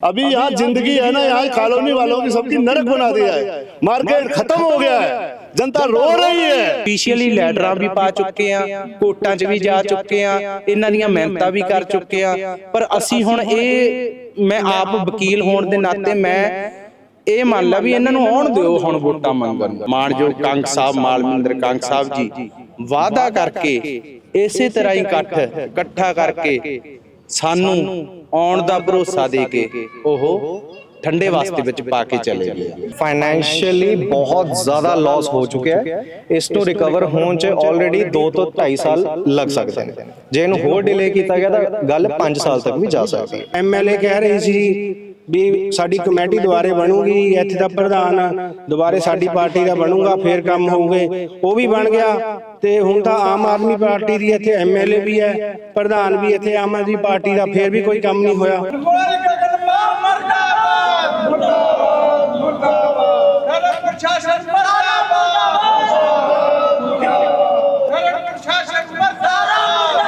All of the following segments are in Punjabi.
अभी यहाँ जिंदगी है ना यहाँ कॉलोनी वालों की सबकी नरक बना दिया है मार्केट खत्म हो गया है जनता रो रही है ਅਫੀਸ਼ੀਅਲੀ ਲੈਟਰਾਂ ਵੀ ਪਾ ਚੁੱਕੇ ਆ ਕੋਰਟਾਂ 'ਚ ਵੀ ਜਾ ਚੁੱਕੇ ਆ ਇਹਨਾਂ ਦੀਆਂ ਮਿਹਨਤਾਂ ਵੀ ਕਰ ਚੁੱਕੇ ਆ ਪਰ ਅਸੀਂ ਹੁਣ ਇਹ ਮੈਂ ਆਪ ਵਕੀਲ ਹੋਣ ਦੇ ਨਾਤੇ ਮੈਂ ਇਹ ਮੰਨ ਲਾ ਵੀ ਇਹਨਾਂ ਨੂੰ ਆਉਣ ਦਿਓ ਹੁਣ ਵੋਟਾਂ ਮੰਗਣ ਮਾਨਯੋਗ ਕੰਗ ਸਾਹਿਬ ਮਾਲਮਿੰਦਰ ਕੰਗ ਸਾਹਿਬ ਜੀ ਵਾਅਦਾ ਕਰਕੇ ਇਸੇ ਤਰ੍ਹਾਂ ਹੀ ਇਕੱਠ ਇਕੱਠਾ ਕਰਕੇ ਸਾਨੂੰ ਆਉਣ ਦਾ ਭਰੋਸਾ ਦੇ ਕੇ ਉਹ ਠੰਡੇ ਵਾਸਤੇ ਵਿੱਚ ਪਾ ਕੇ ਚਲੇ ਗਏ। ਫਾਈਨੈਂਸ਼ੀਅਲੀ ਬਹੁਤ ਜ਼ਿਆਦਾ ਲਾਸ ਹੋ ਚੁੱਕਿਆ ਹੈ। ਇਸ ਤੋਂ ਰਿਕਵਰ ਹੋਣ ਚ ਆਲਰੇਡੀ 2 ਤੋਂ 2.5 ਸਾਲ ਲੱਗ ਸਕਦੇ ਨੇ। ਜੇ ਇਹਨੂੰ ਹੋਰ ਡਿਲੇ ਕੀਤਾ ਗਿਆ ਤਾਂ ਗੱਲ 5 ਸਾਲ ਤੱਕ ਵੀ ਜਾ ਸਕਦੀ ਹੈ। ਐਮਐਲਏ ਕਹਿ ਰਹੇ ਸੀ ਵੀ ਸਾਡੀ ਕਮੇਟੀ ਦੁਬਾਰੇ ਬਣੂਗੀ ਇੱਥੇ ਦਾ ਪ੍ਰਧਾਨ ਦੁਬਾਰੇ ਸਾਡੀ ਪਾਰਟੀ ਦਾ ਬਣੂਗਾ ਫੇਰ ਕੰਮ ਹੋਊਗੇ। ਉਹ ਵੀ ਬਣ ਗਿਆ ਤੇ ਹੁਣ ਤਾਂ ਆਮ ਆਦਮੀ ਪਾਰਟੀ ਦੀ ਇੱਥੇ ਐਮਐਲਏ ਵੀ ਹੈ ਪ੍ਰਧਾਨ ਵੀ ਇੱਥੇ ਆਮ ਆਦਮੀ ਪਾਰਟੀ ਦਾ ਫੇਰ ਵੀ ਕੋਈ ਕੰਮ ਨਹੀਂ ਹੋਇਆ ਪ੍ਰਸ਼ਾਸਨ ਮਰਦਾਬਾਦ ਪ੍ਰਸ਼ਾਸਨ ਮਰਦਾਬਾਦ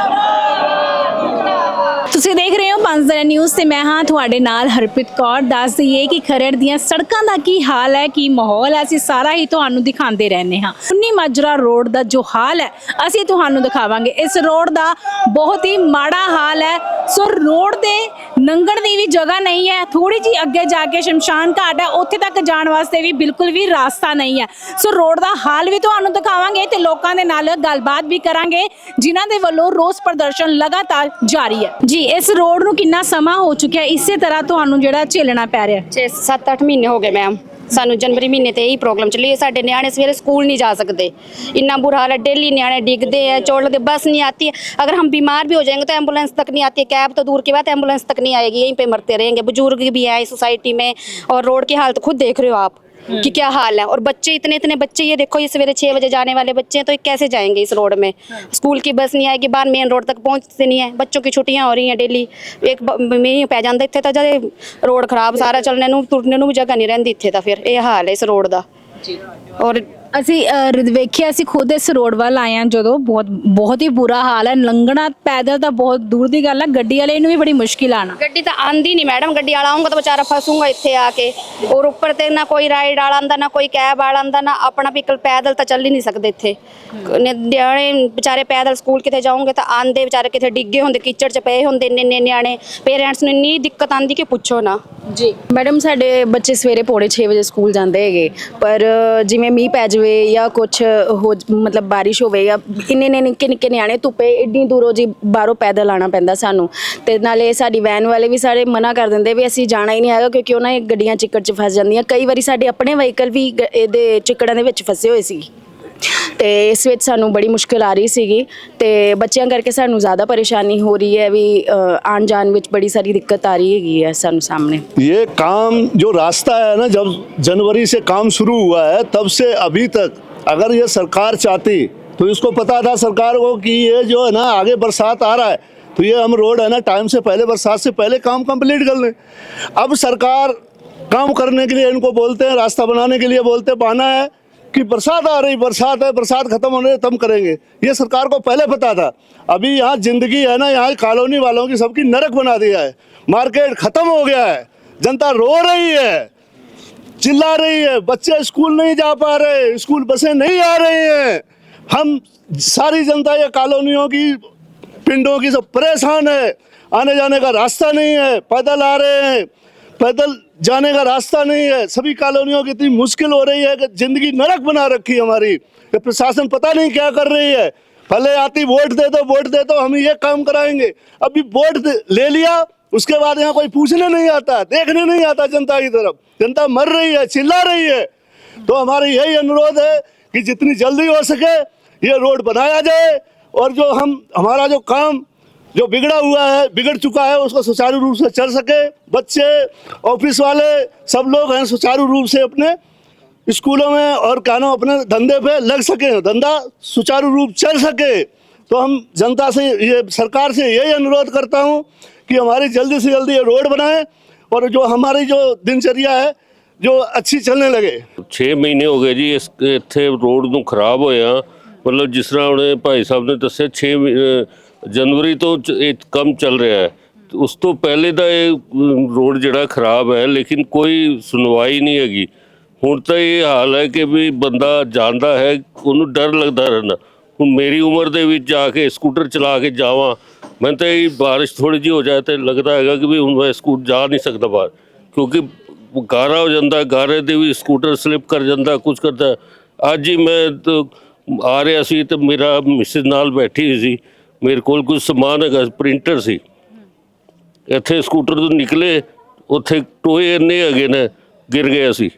ਤੁਸੀਂ ਦੇਖ ਰਹੇ ਹੋ ਪੰਜਦਰਾ ਨਿਊਜ਼ ਤੇ ਮੈਂ ਹਾਂ ਤੁਹਾਡੇ ਨਾਲ ਹਰਪ੍ਰੀਤ ਕੌਰ। ਦੱਸ ਦਈਏ ਕਿ ਖਰੜ ਦੀਆਂ ਸੜਕਾਂ ਦਾ ਕੀ ਹਾਲ ਹੈ, ਕੀ ਮਾਹੌਲ ਹੈ? ਅਸੀਂ ਸਾਰਾ ਹੀ ਤੁਹਾਨੂੰ ਦਿਖਾਉਂਦੇ ਰਹਿੰਦੇ ਹਾਂ। ਉਨੀ ਮਾਜਰਾ ਰੋਡ ਦਾ ਜੋ ਹਾਲ ਹੈ, ਅਸੀਂ ਤੁਹਾਨੂੰ ਦਿਖਾਵਾਂਗੇ। ਇਸ ਰੋਡ ਦਾ ਬਹੁਤ ਹੀ ਮਾੜਾ ਹਾਲ ਹੈ। ਸੋ ਰੋਡ 'ਤੇ ਲੰਘਣ ਦੀ ਵੀ ਜਗ੍ਹਾ ਨਹੀਂ ਹੈ। ਥੋੜੀ ਜੀ ਅੱਗੇ ਜਾ ਕੇ ਸ਼ਮਸ਼ਾਨ ਘਾਟ ਹੈ। ਉੱਥੇ ਤੱਕ ਜਾਣ ਵਾਸਤੇ ਵੀ ਬਿਲਕੁਲ ਵੀ ਰਾਸਤਾ ਨਹੀਂ ਹੈ। ਸੋ ਰੋਡ ਦਾ ਹਾਲ ਵੀ ਤੁਹਾਨੂੰ ਦਿਖਾਵਾਂਗੇ ਤੇ ਲੋਕਾਂ ਦੇ ਨਾਲ ਗੱਲਬਾਤ ਵੀ ਕਰਾਂਗੇ, ਜਿਨ੍ਹਾਂ ਦੇ ਵੱਲੋਂ ਰੋਸ ਪ੍ਰਦਰਸ਼ਨ ਲਗਾਤਾਰ ਜਾਰੀ ਹੈ। ਜੀ, ਇਸ ਰੋਡ ਨੂੰ ਕਿੰਨਾ ਸਮਾਂ ਹੋ ਚੁੱਕਿਆ ਇਸੇ ਤਰ੍ਹਾਂ ਤੁਹਾਨੂੰ ਜਿਹੜਾ ਝੇਲਣਾ ਪੈ ਰਿਹਾ ਹੈ। 6 7 8 ਮਹੀਨੇ ਹੋ ਗਏ ਮੈਮ ਸਾਨੂੰ ਜਨਵਰੀ ਮਹੀਨੇ ਤੇ ਇਹੀ ਪ੍ਰੋਬਲਮ ਚੱਲੀ ਹੈ ਸਾਡੇ ਨਿਆਣੇ ਸਵੇਰੇ ਸਕੂਲ नहीं जा सकते इतना बुरा हाल है डेली नियाने डिगते हैं चोट बस नहीं आती है अगर हम बीमार भी हो जाएंगे तो एम्बुलेंस तक नहीं आती है कैब तो दूर की बात एम्बुलेंस तक नहीं आएगी यहीं पे मरते रहेंगे बुजुर्ग भी हैं इस सोसाइटी में और रोड की हालत खुद देख रहे हो आप कि क्या हाल है और बच्चे इतने इतने बच्चे ये देखो ये सवेरे छः बजे जाने वाले बच्चे हैं तो ये कैसे जाएंगे इस रोड में स्कूल की बस नहीं आएगी बाहर मेन रोड तक पहुंचते नहीं है बच्चों की छुट्टियां हो रही हैं डेली ਇੱਕ ਮੀਂਹ ਪੈ ਜਾਂਦਾ ਇੱਥੇ ਤਾਂ ਜਦੇ ਰੋਡ ਖਰਾਬ ਸਾਰਾ ਚੱਲਣੇ ਨੂੰ ਤੁਰਨੇ ਨੂੰ ਵੀ ਜਗ੍ਹਾ ਨਹੀਂ ਰਹਿੰਦੀ ਇੱਥੇ ਤਾਂ ਫਿਰ ਇਹ ਹਾਲ ਹੈ ਇਸ ਰੋਡ ਦਾ ਜੀ ਔਰ ਅਸੀਂ ਅਹ, ਰ- ਵੇਖਿਆ ਅਸੀਂ ਖੁਦ ਇਸ ਰੋਡ ਵੱਲ ਆਏ ਹਾਂ ਜਦੋਂ। ਬਹੁਤ ਬਹੁਤ ਹੀ ਬੁਰਾ ਹਾਲ ਹੈ। ਲੰਘਣਾ ਪੈਦਲ ਤਾਂ ਬਹੁਤ ਦੂਰ ਦੀ ਗੱਲ ਹੈ। ਗੱਡੀ ਵਾਲੇ ਨੂੰ ਵੀ ਬੜੀ ਮੁਸ਼ਕਿਲ ਆਣਾ ਗੱਡੀ ਤਾਂ ਆਂਦੀ ਨਹੀਂ ਮੈਡਮ। ਗੱਡੀ ਵਾਲਾ ਆਉਂਗਾ ਤਾਂ ਵਿਚਾਰਾ ਫਸੂਗਾ ਇੱਥੇ ਆ ਕੇ। ਔਰ ਉੱਪਰ ਤੇ ਨਾ ਕੋਈ ਰਾਈਡ ਵਾਲਾ ਆਂਦਾ ਨਾ ਕੋਈ ਕੈਬ ਵਾਲਾ ਆਂਦਾ ਨਾ ਆਪਣਾ ਵਹੀਕਲ ਪੈਦਲ ਤਾਂ ਚੱਲ ਹੀ ਨਹੀਂ ਸਕਦੇ ਇੱਥੇ। ਨਿਆਣੇ ਵਿਚਾਰੇ ਪੈਦਲ ਸਕੂਲ ਕਿਤੇ ਜਾਓਗੇ ਤਾਂ ਆਂਦੇ ਵਿਚਾਰੇ ਕਿਤੇ ਡਿੱਗੇ ਹੁੰਦੇ ਕੀਚੜ 'ਚ ਪਏ ਹੁੰਦੇ ਇੰਨੇ ਇੰਨੇ ਨਿਆਣੇ। ਪੇਰੈਂਟਸ ਨੂੰ ਇੰਨੀ ਦਿੱਕਤ ਆਂਦੀ ਕਿ ਪੁੱਛੋ ਨਾ। ਜੀ। ਮੈਡਮ ਸਾਡੇ ਬੱਚੇ ਸਵੇਰੇ ਪੌੜੇ 6 ਵਜੇ ਸਕੂਲ ਜਾਂਦੇ ਹੈਗੇ। ਪਰ ਜਿਵੇਂ ਮੀਂਹ ਪੈ ਜਾਵੇ ਜਾਂ ਕੁਝ ਹੋ ਜ- ਮਤਲਬ ਬਾਰਿਸ਼ ਹੋਵੇ ਜਾਂ ਇੰਨੇ ਨੇ ਨਿੱਕੇ ਨਿੱਕੇ ਨਿਆਣੇ ਧੁੱਪੇ ਇੰਨੀ ਦੂਰੋਂ ਜੀ ਬਾਹਰੋਂ ਪੈਦਲ ਆਣਾ ਪੈਂਦਾ ਸਾਨੂੰ। ਤੇ ਨਾਲੇ ਸਾਡੀ ਵੈਨ ਵਾਲੇ ਵੀ ਸਾਰੇ ਮਨਾ ਕਰ ਦਿੰਦੇ ਵੀ ਅਸੀਂ ਜਾਣਾ ਹੀ ਨਹੀਂ ਹੈਗਾ ਕਿਉਂਕਿ ਉਹਨਾਂ ਦੀ ਗੱਡੀਆਂ ਚਿੱਕੜ 'ਚ ਫਸ ਜਾਂਦੀਆਂ। ਕਈ ਵਾਰੀ ਸਾਡੇ ਆਪਣੇ ਵਹੀਕਲ ਵੀ ਗ- ਇਹਦੇ ਚਿੱਕੜਾਂ ਦੇ ਵਿੱਚ ਫਸੇ ਹੋਏ ਸੀ। ਤੇ ਇਸ ਵਿੱਚ ਸਾਨੂੰ ਬੜੀ ਮੁਸ਼ਕਲ ਆ ਰਹੀ ਸੀਗੀ ਤੇ ਬੱਚਿਆਂ ਕਰਕੇ ਸਾਨੂੰ ਜ਼ਿਆਦਾ ਪਰੇਸ਼ਾਨੀ ਹੋ ਰਹੀ ਹੈ ਵੀ ਅ, ਆਉਣ ਜਾਣ ਵਿੱਚ ਬੜੀ ਸਾਰੀ ਦਿੱਕਤ ਆ ਰਹੀ ਹੈਗੀ ਹੈ ਸਾਨੂੰ ਸਾਹਮਣੇ ये काम जो रास्ता है ना जब जनवरी से काम शुरू हुआ है तब से अभी तक अगर ये सरकार चाहती तो इसको पता था सरकार को कि ये जो है ना आगे बरसात आ रहा है तो ये हम रोड है ना टाइम से पहले बरसात से पहले काम कंप्लीट कर लें अब सरकार काम करने के लिए इनको बोलते हैं रास्ता बनाने के लिए बोलते हैं बहाना है कि बरसात आ रही, बरसात है, बरसात खत्म होने तब करेंगे। ये सरकार को पहले पता था। अभी यहाँ ज़िंदगी है ना, यहाँ कॉलोनी वालों की सबकी नरक बना दिया है। मार्केट खत्म हो गया है। जनता रो रही है। चिल्ला रही है। बच्चे स्कूल नहीं जा पा रहे, स्कूल बसें नहीं आ रही हैं। हम सारी जनता ये कॉलोनियों की, पिंडों की सब परेशान है। आने जाने का रास्ता नहीं है। पैदल आ रहे हैं। पैदल जाने का रास्ता नहीं है। सभी कॉलोनियों की इतनी मुश्किल हो रही है कि ज़िंदगी नरक बना रखी है हमारी। प्रशासन पता नहीं क्या कर रही है। पहले आती वोट दे दो, वोट दे दो, हम ये काम कराएँगे। अभी वोट ले लिया, उसके बाद यहाँ कोई पूछने नहीं आता, देखने नहीं आता जनता की तरफ़। जनता मर रही है, चिल्ला रही है। तो हमारा यही अनुरोध है कि जितनी जल्दी हो सके ये रोड बनाया जाए और जो हम, हमारा जो काम जो बिगड़ा हुआ है बिगड़ चुका है उसको सुचारू रूप से चल सके बच्चे ऑफिस वाले सब लोग हैं सुचारू रूप से अपने स्कूलों में और कानों अपने धंधे पे लग सके धंधा सुचारू रूप चल सके तो हम जनता से ये सरकार से यही अनुरोध करता हूँ कि हमारी जल्दी से जल्दी ये रोड बनाए और जो हमारी जो दिनचर्या है जो अच्छी चलने लगे 6 ਮਹੀਨੇ ਹੋ ਗਏ ਜੀ ਇਸ ਇੱਥੇ ਰੋਡ ਨੂੰ ਖਰਾਬ ਹੋਇਆ ਮਤਲਬ ਜਿਸ ਤਰ੍ਹਾਂ ਉਹਨੇ ਭਾਈ ਸਾਹਿਬ ਨੇ ਦੱਸਿਆ 6 ਜਨਵਰੀ ਤੋਂ ਚ- ਇਹ ਕੰਮ ਚੱਲ ਰਿਹਾ ਹੈ। ਉਸ ਤੋਂ ਪਹਿਲੇ ਦਾ ਇਹ ਰੋਡ ਜਿਹੜਾ ਖਰਾਬ ਹੈ, ਲੇਕਿਨ ਕੋਈ ਸੁਣਵਾਈ ਨਹੀਂ ਹੈਗੀ। ਹੁਣ ਤਾਂ ਇਹ ਹਾਲ ਹੈ ਕਿ ਵੀ ਬੰਦਾ ਜਾਂਦਾ ਹੈ, ਉਹਨੂੰ ਡਰ ਲੱਗਦਾ ਰਹਿੰਦਾ। ਹੁਣ ਮੇਰੀ ਉਮਰ ਦੇ ਵਿੱਚ ਜਾ ਕੇ ਸਕੂਟਰ ਚਲਾ ਕੇ ਜਾਵਾਂ ਮੈਂ ਤਾਂ ਇਹ ਬਾਰਿਸ਼ ਥੋੜੀ ਜਿਹੀ ਹੋ ਜਾਏ ਤੇ ਲੱਗਦਾ ਹੈਗਾ ਕਿ ਵੀ ਹੁਣ ਮੈਂ ਸਕੂਟਰ ਜਾ ਨਹੀਂ ਸਕਦਾ ਬਾਹਰ। ਕਿਉਂਕਿ ਗਾਰਾ ਹੋ ਜਾਂਦਾ, ਗਾਰੇ ਦੇ ਵੀ ਸਕੂਟਰ ਸਲਿਪ ਕਰ ਜਾਂਦਾ ਕੁਝ ਕਰਦਾ। ਅੱਜ ਹੀ ਮੈਂ ਆ ਰਿਹਾ ਸੀ ਤੇ ਮੇਰਾ ਮਿਸਿਸ ਨਾਲ ਬੈਠੀ ਸੀ। ਮੇਰੇ ਕੋਲ ਕੁਝ ਸਮਾਨ ਹੈਗਾ ਪ੍ਰਿੰਟਰ ਸੀ। ਇੱਥੇ ਸਕੂਟਰ ਤੋਂ ਨਿਕਲੇ, ਉੱਥੇ ਟੋਏ ਇੰਨੇ ਹੈਗੇ ਨੇ, ਗਿਰ ਗਏ ਸੀ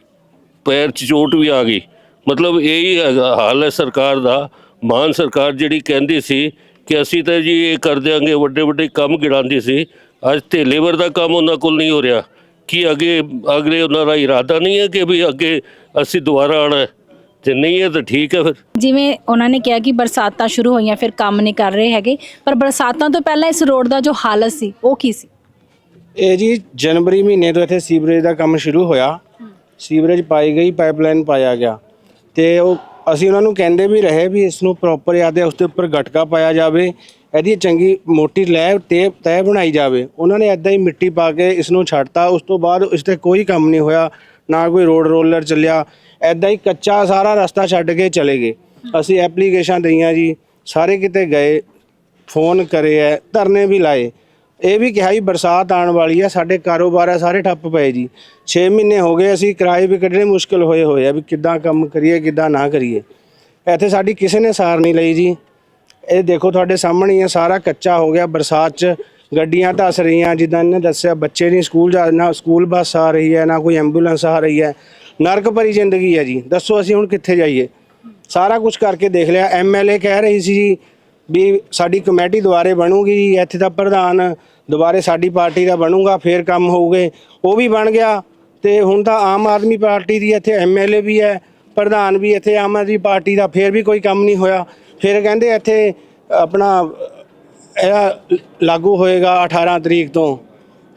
ਪੈਰ 'ਚ ਚੋਟ ਵੀ ਆ ਗਈ। ਮਤਲਬ ਇਹੀ ਹੈਗਾ, ਹਾਲ ਹੈ ਸਰਕਾਰ ਦਾ। ਮਾਨ ਸਰਕਾਰ ਜਿਹੜੀ ਕਹਿੰਦੀ ਸੀ ਕਿ ਅਸੀਂ ਤਾਂ ਜੀ ਇਹ ਕਰ ਦਿਆਂਗੇ ਵੱਡੇ ਵੱਡੇ ਕੰਮ ਗਿਣਾਉਂਦੀ ਸੀ। ਅੱਜ ਤੇ ਲੇਬਰ ਦਾ ਕੰਮ ਉਹਨਾਂ ਕੋਲ ਨਹੀਂ ਹੋ ਰਿਹਾ। ਕੀ ਅੱਗੇ, ਅਗਲੇ ਉਹਨਾਂ ਦਾ ਇਰਾਦਾ ਨਹੀਂ ਹੈ ਕਿ ਵੀ ਅੱਗੇ ਅਸੀਂ ਦੁਬਾਰਾ ਆਣਾ ਜੇ ਨਹੀਂ ਹੈ ਤਾਂ ਠੀਕ ਹੈ ਫਿਰ। ਜਿਵੇਂ ਉਹਨਾਂ ਨੇ ਕਿਹਾ ਕਿ ਬਰਸਾਤਾਂ ਸ਼ੁਰੂ ਹੋਈਆਂ ਫਿਰ ਕੰਮ ਨਹੀਂ ਕਰ ਰਹੇ ਹੈਗੇ। ਪਰ ਬਰਸਾਤਾਂ ਤੋਂ ਪਹਿਲਾਂ ਇਸ ਰੋਡ ਦਾ ਜੋ ਹਾਲਤ ਸੀ ਉਹ ਕੀ ਸੀ? ਇਹ ਜੀ ਜਨਵਰੀ ਮਹੀਨੇ ਤੋਂ ਇੱਥੇ ਸੀਵਰੇਜ ਦਾ ਕੰਮ ਸ਼ੁਰੂ ਹੋਇਆ। ਸੀਵਰੇਜ ਪਾਈ ਗਈ ਪਾਈਪਲਾਈਨ ਪਾਇਆ ਗਿਆ। ਤੇ ਉਹ ਅਸੀਂ ਉਹਨਾਂ ਨੂੰ ਕਹਿੰਦੇ ਵੀ ਰਹੇ ਵੀ ਇਸ ਨੂੰ ਪ੍ਰੋਪਰ ਯਾਦ ਹੈ ਉਸ ਦੇ ਉੱਪਰ ਗਟਕਾ ਪਾਇਆ ਜਾਵੇ। ਇਹਦੀ ਚੰਗੀ ਮੋਟੀ ਲੈ ਤੇ ਤੈ ਬਣਾਈ ਜਾਵੇ। ਉਹਨਾਂ ਨੇ ਐਦਾਂ ਹੀ ਮਿੱਟੀ ਪਾ ਕੇ ਇਸ ਨੂੰ ਛੱਡਤਾ। ਉਸ ਤੋਂ ਬਾਅਦ ਇਸ ਤੇ ਕੋਈ ਕੰਮ ਨਹੀਂ ਹੋਇਆ। ਨਾ ਕੋਈ ਰੋਡ ਰੋਲਰ ਚੱਲਿਆ ਐਦਾਂ ਹੀ ਕੱਚਾ ਸਾਰਾ ਰਸਤਾ ਛੱਡ ਕੇ ਚਲੇ ਗਏ। ਅਸੀਂ ਐਪਲੀਕੇਸ਼ਨ ਦਈਆਂ ਜੀ, ਸਾਰੇ ਕਿਤੇ ਗਏ ਫੋਨ ਕਰੇ ਐ, ਧਰਨੇ ਵੀ ਲਾਏ। ਇਹ ਵੀ ਕਿਹਾ ਵੀ ਬਰਸਾਤ ਆਉਣ ਵਾਲੀ ਹੈ ਸਾਡੇ ਕਾਰੋਬਾਰ ਹੈ ਸਾਰੇ ਠੱਪ ਪਏ ਜੀ। 6 ਮਹੀਨੇ ਹੋ ਗਏ, ਅਸੀਂ ਕਿਰਾਏ ਵੀ ਕੱਢਣੇ ਮੁਸ਼ਕਲ ਹੋਏ ਹੋਏ ਆ ਵੀ ਕਿੱਦਾਂ ਕੰਮ ਕਰੀਏ, ਕਿੱਦਾਂ ਨਾ ਕਰੀਏ। ਇੱਥੇ ਸਾਡੀ ਕਿਸੇ ਨੇ ਸਾਰ ਨਹੀਂ ਲਈ ਜੀ। ਇਹ ਦੇਖੋ ਤੁਹਾਡੇ ਸਾਹਮਣੇ ਹੀ ਸਾਰਾ ਕੱਚਾ ਹੋ ਗਿਆ, ਬਰਸਾਤ 'ਚ ਗੱਡੀਆਂ ਧੱਸ ਰਹੀਆਂ, ਜਿੱਦਾਂ ਇਹਨੇ ਦੱਸਿਆ, ਬੱਚੇ ਨਹੀਂ ਸਕੂਲ ਜਾ, ਨਾ ਸਕੂਲ ਬੱਸ ਆ ਰਹੀ ਹੈ ਨਾ ਕੋਈ ਐਂਬੂਲੈਂਸ ਆ ਰਹੀ ਹੈ ਨਰਕ ਭਰੀ ਜ਼ਿੰਦਗੀ ਹੈ ਜੀ। ਦੱਸੋ ਅਸੀਂ ਹੁਣ ਕਿੱਥੇ ਜਾਈਏ? ਸਾਰਾ ਕੁਝ ਕਰਕੇ ਦੇਖ ਲਿਆ। ਐਮਐਲਏ ਕਹਿ ਰਹੀ ਸੀ ਜੀ ਵੀ ਸਾਡੀ ਕਮੇਟੀ ਦੁਬਾਰੇ ਬਣੂਗੀ ਇੱਥੇ ਦਾ ਪ੍ਰਧਾਨ ਦੁਬਾਰੇ ਸਾਡੀ ਪਾਰਟੀ ਦਾ ਬਣੂਗਾ, ਫੇਰ ਕੰਮ ਹੋਊਗੇ। ਉਹ ਵੀ ਬਣ ਗਿਆ। ਤੇ ਹੁਣ ਤਾਂ ਆਮ ਆਦਮੀ ਪਾਰਟੀ ਦੀ ਇੱਥੇ ਐਮਐਲਏ ਵੀ ਹੈ, ਪ੍ਰਧਾਨ ਵੀ ਇੱਥੇ ਆਮ ਆਦਮੀ ਪਾਰਟੀ ਦਾ, ਫੇਰ ਵੀ ਕੋਈ ਕੰਮ ਨਹੀਂ ਹੋਇਆ। ਫਿਰ ਕਹਿੰਦੇ ਇੱਥੇ ਆਪਣਾ ਇਹ ਲਾਗੂ ਹੋਏਗਾ 18 ਤਰੀਕ ਤੋਂ।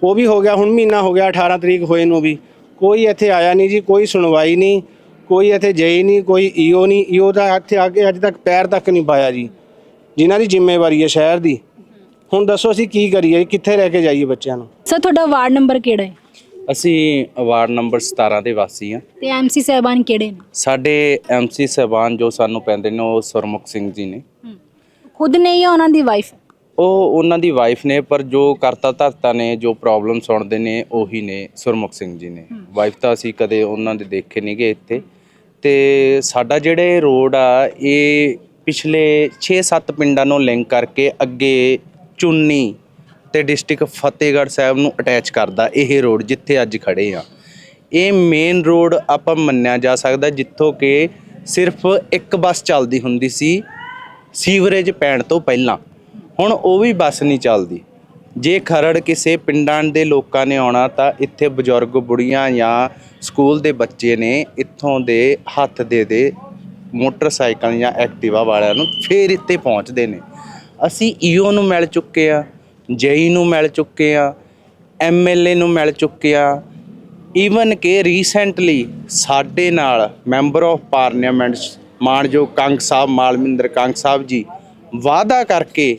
ਉਹ ਵੀ ਹੋ ਗਿਆ, ਹੁਣ ਮਹੀਨਾ ਹੋ ਗਿਆ 18 ਤਰੀਕ ਹੋਏ ਨੂੰ ਵੀ। ਕੋਈ ਇੱਥੇ ਆਇਆ ਨਹੀਂ ਜੀ ਕੋਈ ਸੁਣਵਾਈ ਨਹੀਂ ਕੋਈ ਇੱਥੇ ਜਈ ਨਹੀਂ ਕੋਈ ਈਓ ਨਹੀਂ ਈਓ ਦਾ ਇੱਥੇ ਆ ਕੇ ਅੱਜ ਤੱਕ ਪੈਰ ਤੱਕ ਨਹੀਂ ਪਾਇਆ ਜੀ ਜਿਨ੍ਹਾਂ ਦੀ ਜ਼ਿੰਮੇਵਾਰੀ ਹੈ ਸ਼ਹਿਰ ਦੀ। ਹੁਣ ਦੱਸੋ ਅਸੀਂ ਕੀ ਕਰੀਏ ਕਿੱਥੇ ਲੈ ਕੇ ਜਾਈਏ ਬੱਚਿਆਂ ਨੂੰ? ਸਰ ਤੁਹਾਡਾ ਵਾਰਡ ਨੰਬਰ ਕਿਹੜਾ ਹੈ? ਅਸੀਂ ਵਾਰਡ ਨੰਬਰ 17 ਦੇ ਵਾਸੀ ਆ ਤੇ ਐਮਸੀ ਸਾਹਿਬਾਨ ਕਿਹੜੇ ਨੇ? ਸਾਡੇ ਐਮਸੀ ਸਹਿਬਾਨ ਜੋ ਸਾਨੂੰ ਪੈਂਦੇ ਨੇ ਉਹ ਸੁਰਮੁਖ ਸਿੰਘ ਜੀ ਨੇ। ਖੁਦ ਨੇ ਜਾਂ ਉਹਨਾਂ ਦੀ ਵਾਈਫ? ਉਹ ਉਹਨਾਂ ਦੀ ਵਾਈਫ ਨੇ ਪਰ ਜੋ ਕਰਤਾ ਧਰਤਾ ਨੇ ਜੋ ਪ੍ਰੋਬਲਮ ਸੁਣਦੇ ਨੇ ਉਹੀ ਨੇ ਸੁਰਮੁਖ ਸਿੰਘ ਜੀ ਨੇ। ਵਾਈਫ ਤਾਂ ਅਸੀਂ ਕਦੇ ਉਹਨਾਂ ਦੇ ਦੇਖੇ ਨਹੀਂ ਗਏ ਇੱਥੇ। ਤੇ ਸਾਡਾ ਜਿਹੜੇ ਰੋਡ ਆ, ਇਹ ਪਿਛਲੇ 6-7 ਪਿੰਡਾਂ ਨੂੰ ਲਿੰਕ ਕਰਕੇ ਅੱਗੇ ਚੁੰਨੀ ਤੇ ਡਿਸਟ੍ਰਿਕਟ ਫਤਿਹਗੜ੍ਹ ਸਾਹਿਬ ਨੂੰ ਅਟੈਚ ਕਰਦਾ ਇਹ ਰੋਡ ਜਿੱਥੇ ਅੱਜ ਖੜੇ ਆ। ਇਹ ਮੇਨ ਰੋਡ ਆਪਾਂ ਮੰਨਿਆ ਜਾ ਸਕਦਾ ਜਿੱਥੋਂ ਕਿ ਸਿਰਫ ਇੱਕ ਬੱਸ ਚੱਲਦੀ ਹੁੰਦੀ ਸੀ ਸੀਵਰੇਜ ਪੈਣ ਤੋਂ ਪਹਿਲਾਂ। ਹੁਣ ਉਹ ਵੀ ਬੱਸ ਨਹੀਂ ਚੱਲਦੀ। ਜੇ ਖਰੜ ਕਿਸੇ ਪਿੰਡਾਂ ਦੇ ਲੋਕਾਂ ਨੇ ਆਉਣਾ ਤਾਂ ਇੱਥੇ ਬਜ਼ੁਰਗ ਬੁੜੀਆਂ ਜਾਂ ਸਕੂਲ ਦੇ ਬੱਚੇ ਨੇ ਇੱਥੋਂ ਦੇ ਹੱਥ ਦੇ ਦੇ ਮੋਟਰਸਾਈਕਲ ਜਾਂ ਐਕਟਿਵਾ ਵਾਲਿਆਂ ਨੂੰ ਫੇਰ ਇੱਥੇ ਪਹੁੰਚਦੇ ਨੇ। ਅਸੀਂ ਈਓ ਨੂੰ ਮਿਲ ਚੁੱਕੇ ਆ ਜੇਈ ਨੂੰ ਮਿਲ ਚੁੱਕੇ ਆ ਐਮਐਲਏ ਨੂੰ ਮਿਲ ਚੁੱਕੇ ਆ ਈਵਨ ਕਿ ਰੀਸੈਂਟਲੀ ਸਾਡੇ ਨਾਲ ਮੈਂਬਰ ਆਫ ਪਾਰਲੀਮੈਂਟ ਮਾਨਯੋਗ ਕੰਗ ਸਾਹਿਬ ਮਾਲਮਿੰਦਰ ਕੰਗ ਸਾਹਿਬ ਜੀ ਵਾਅਦਾ ਕਰਕੇ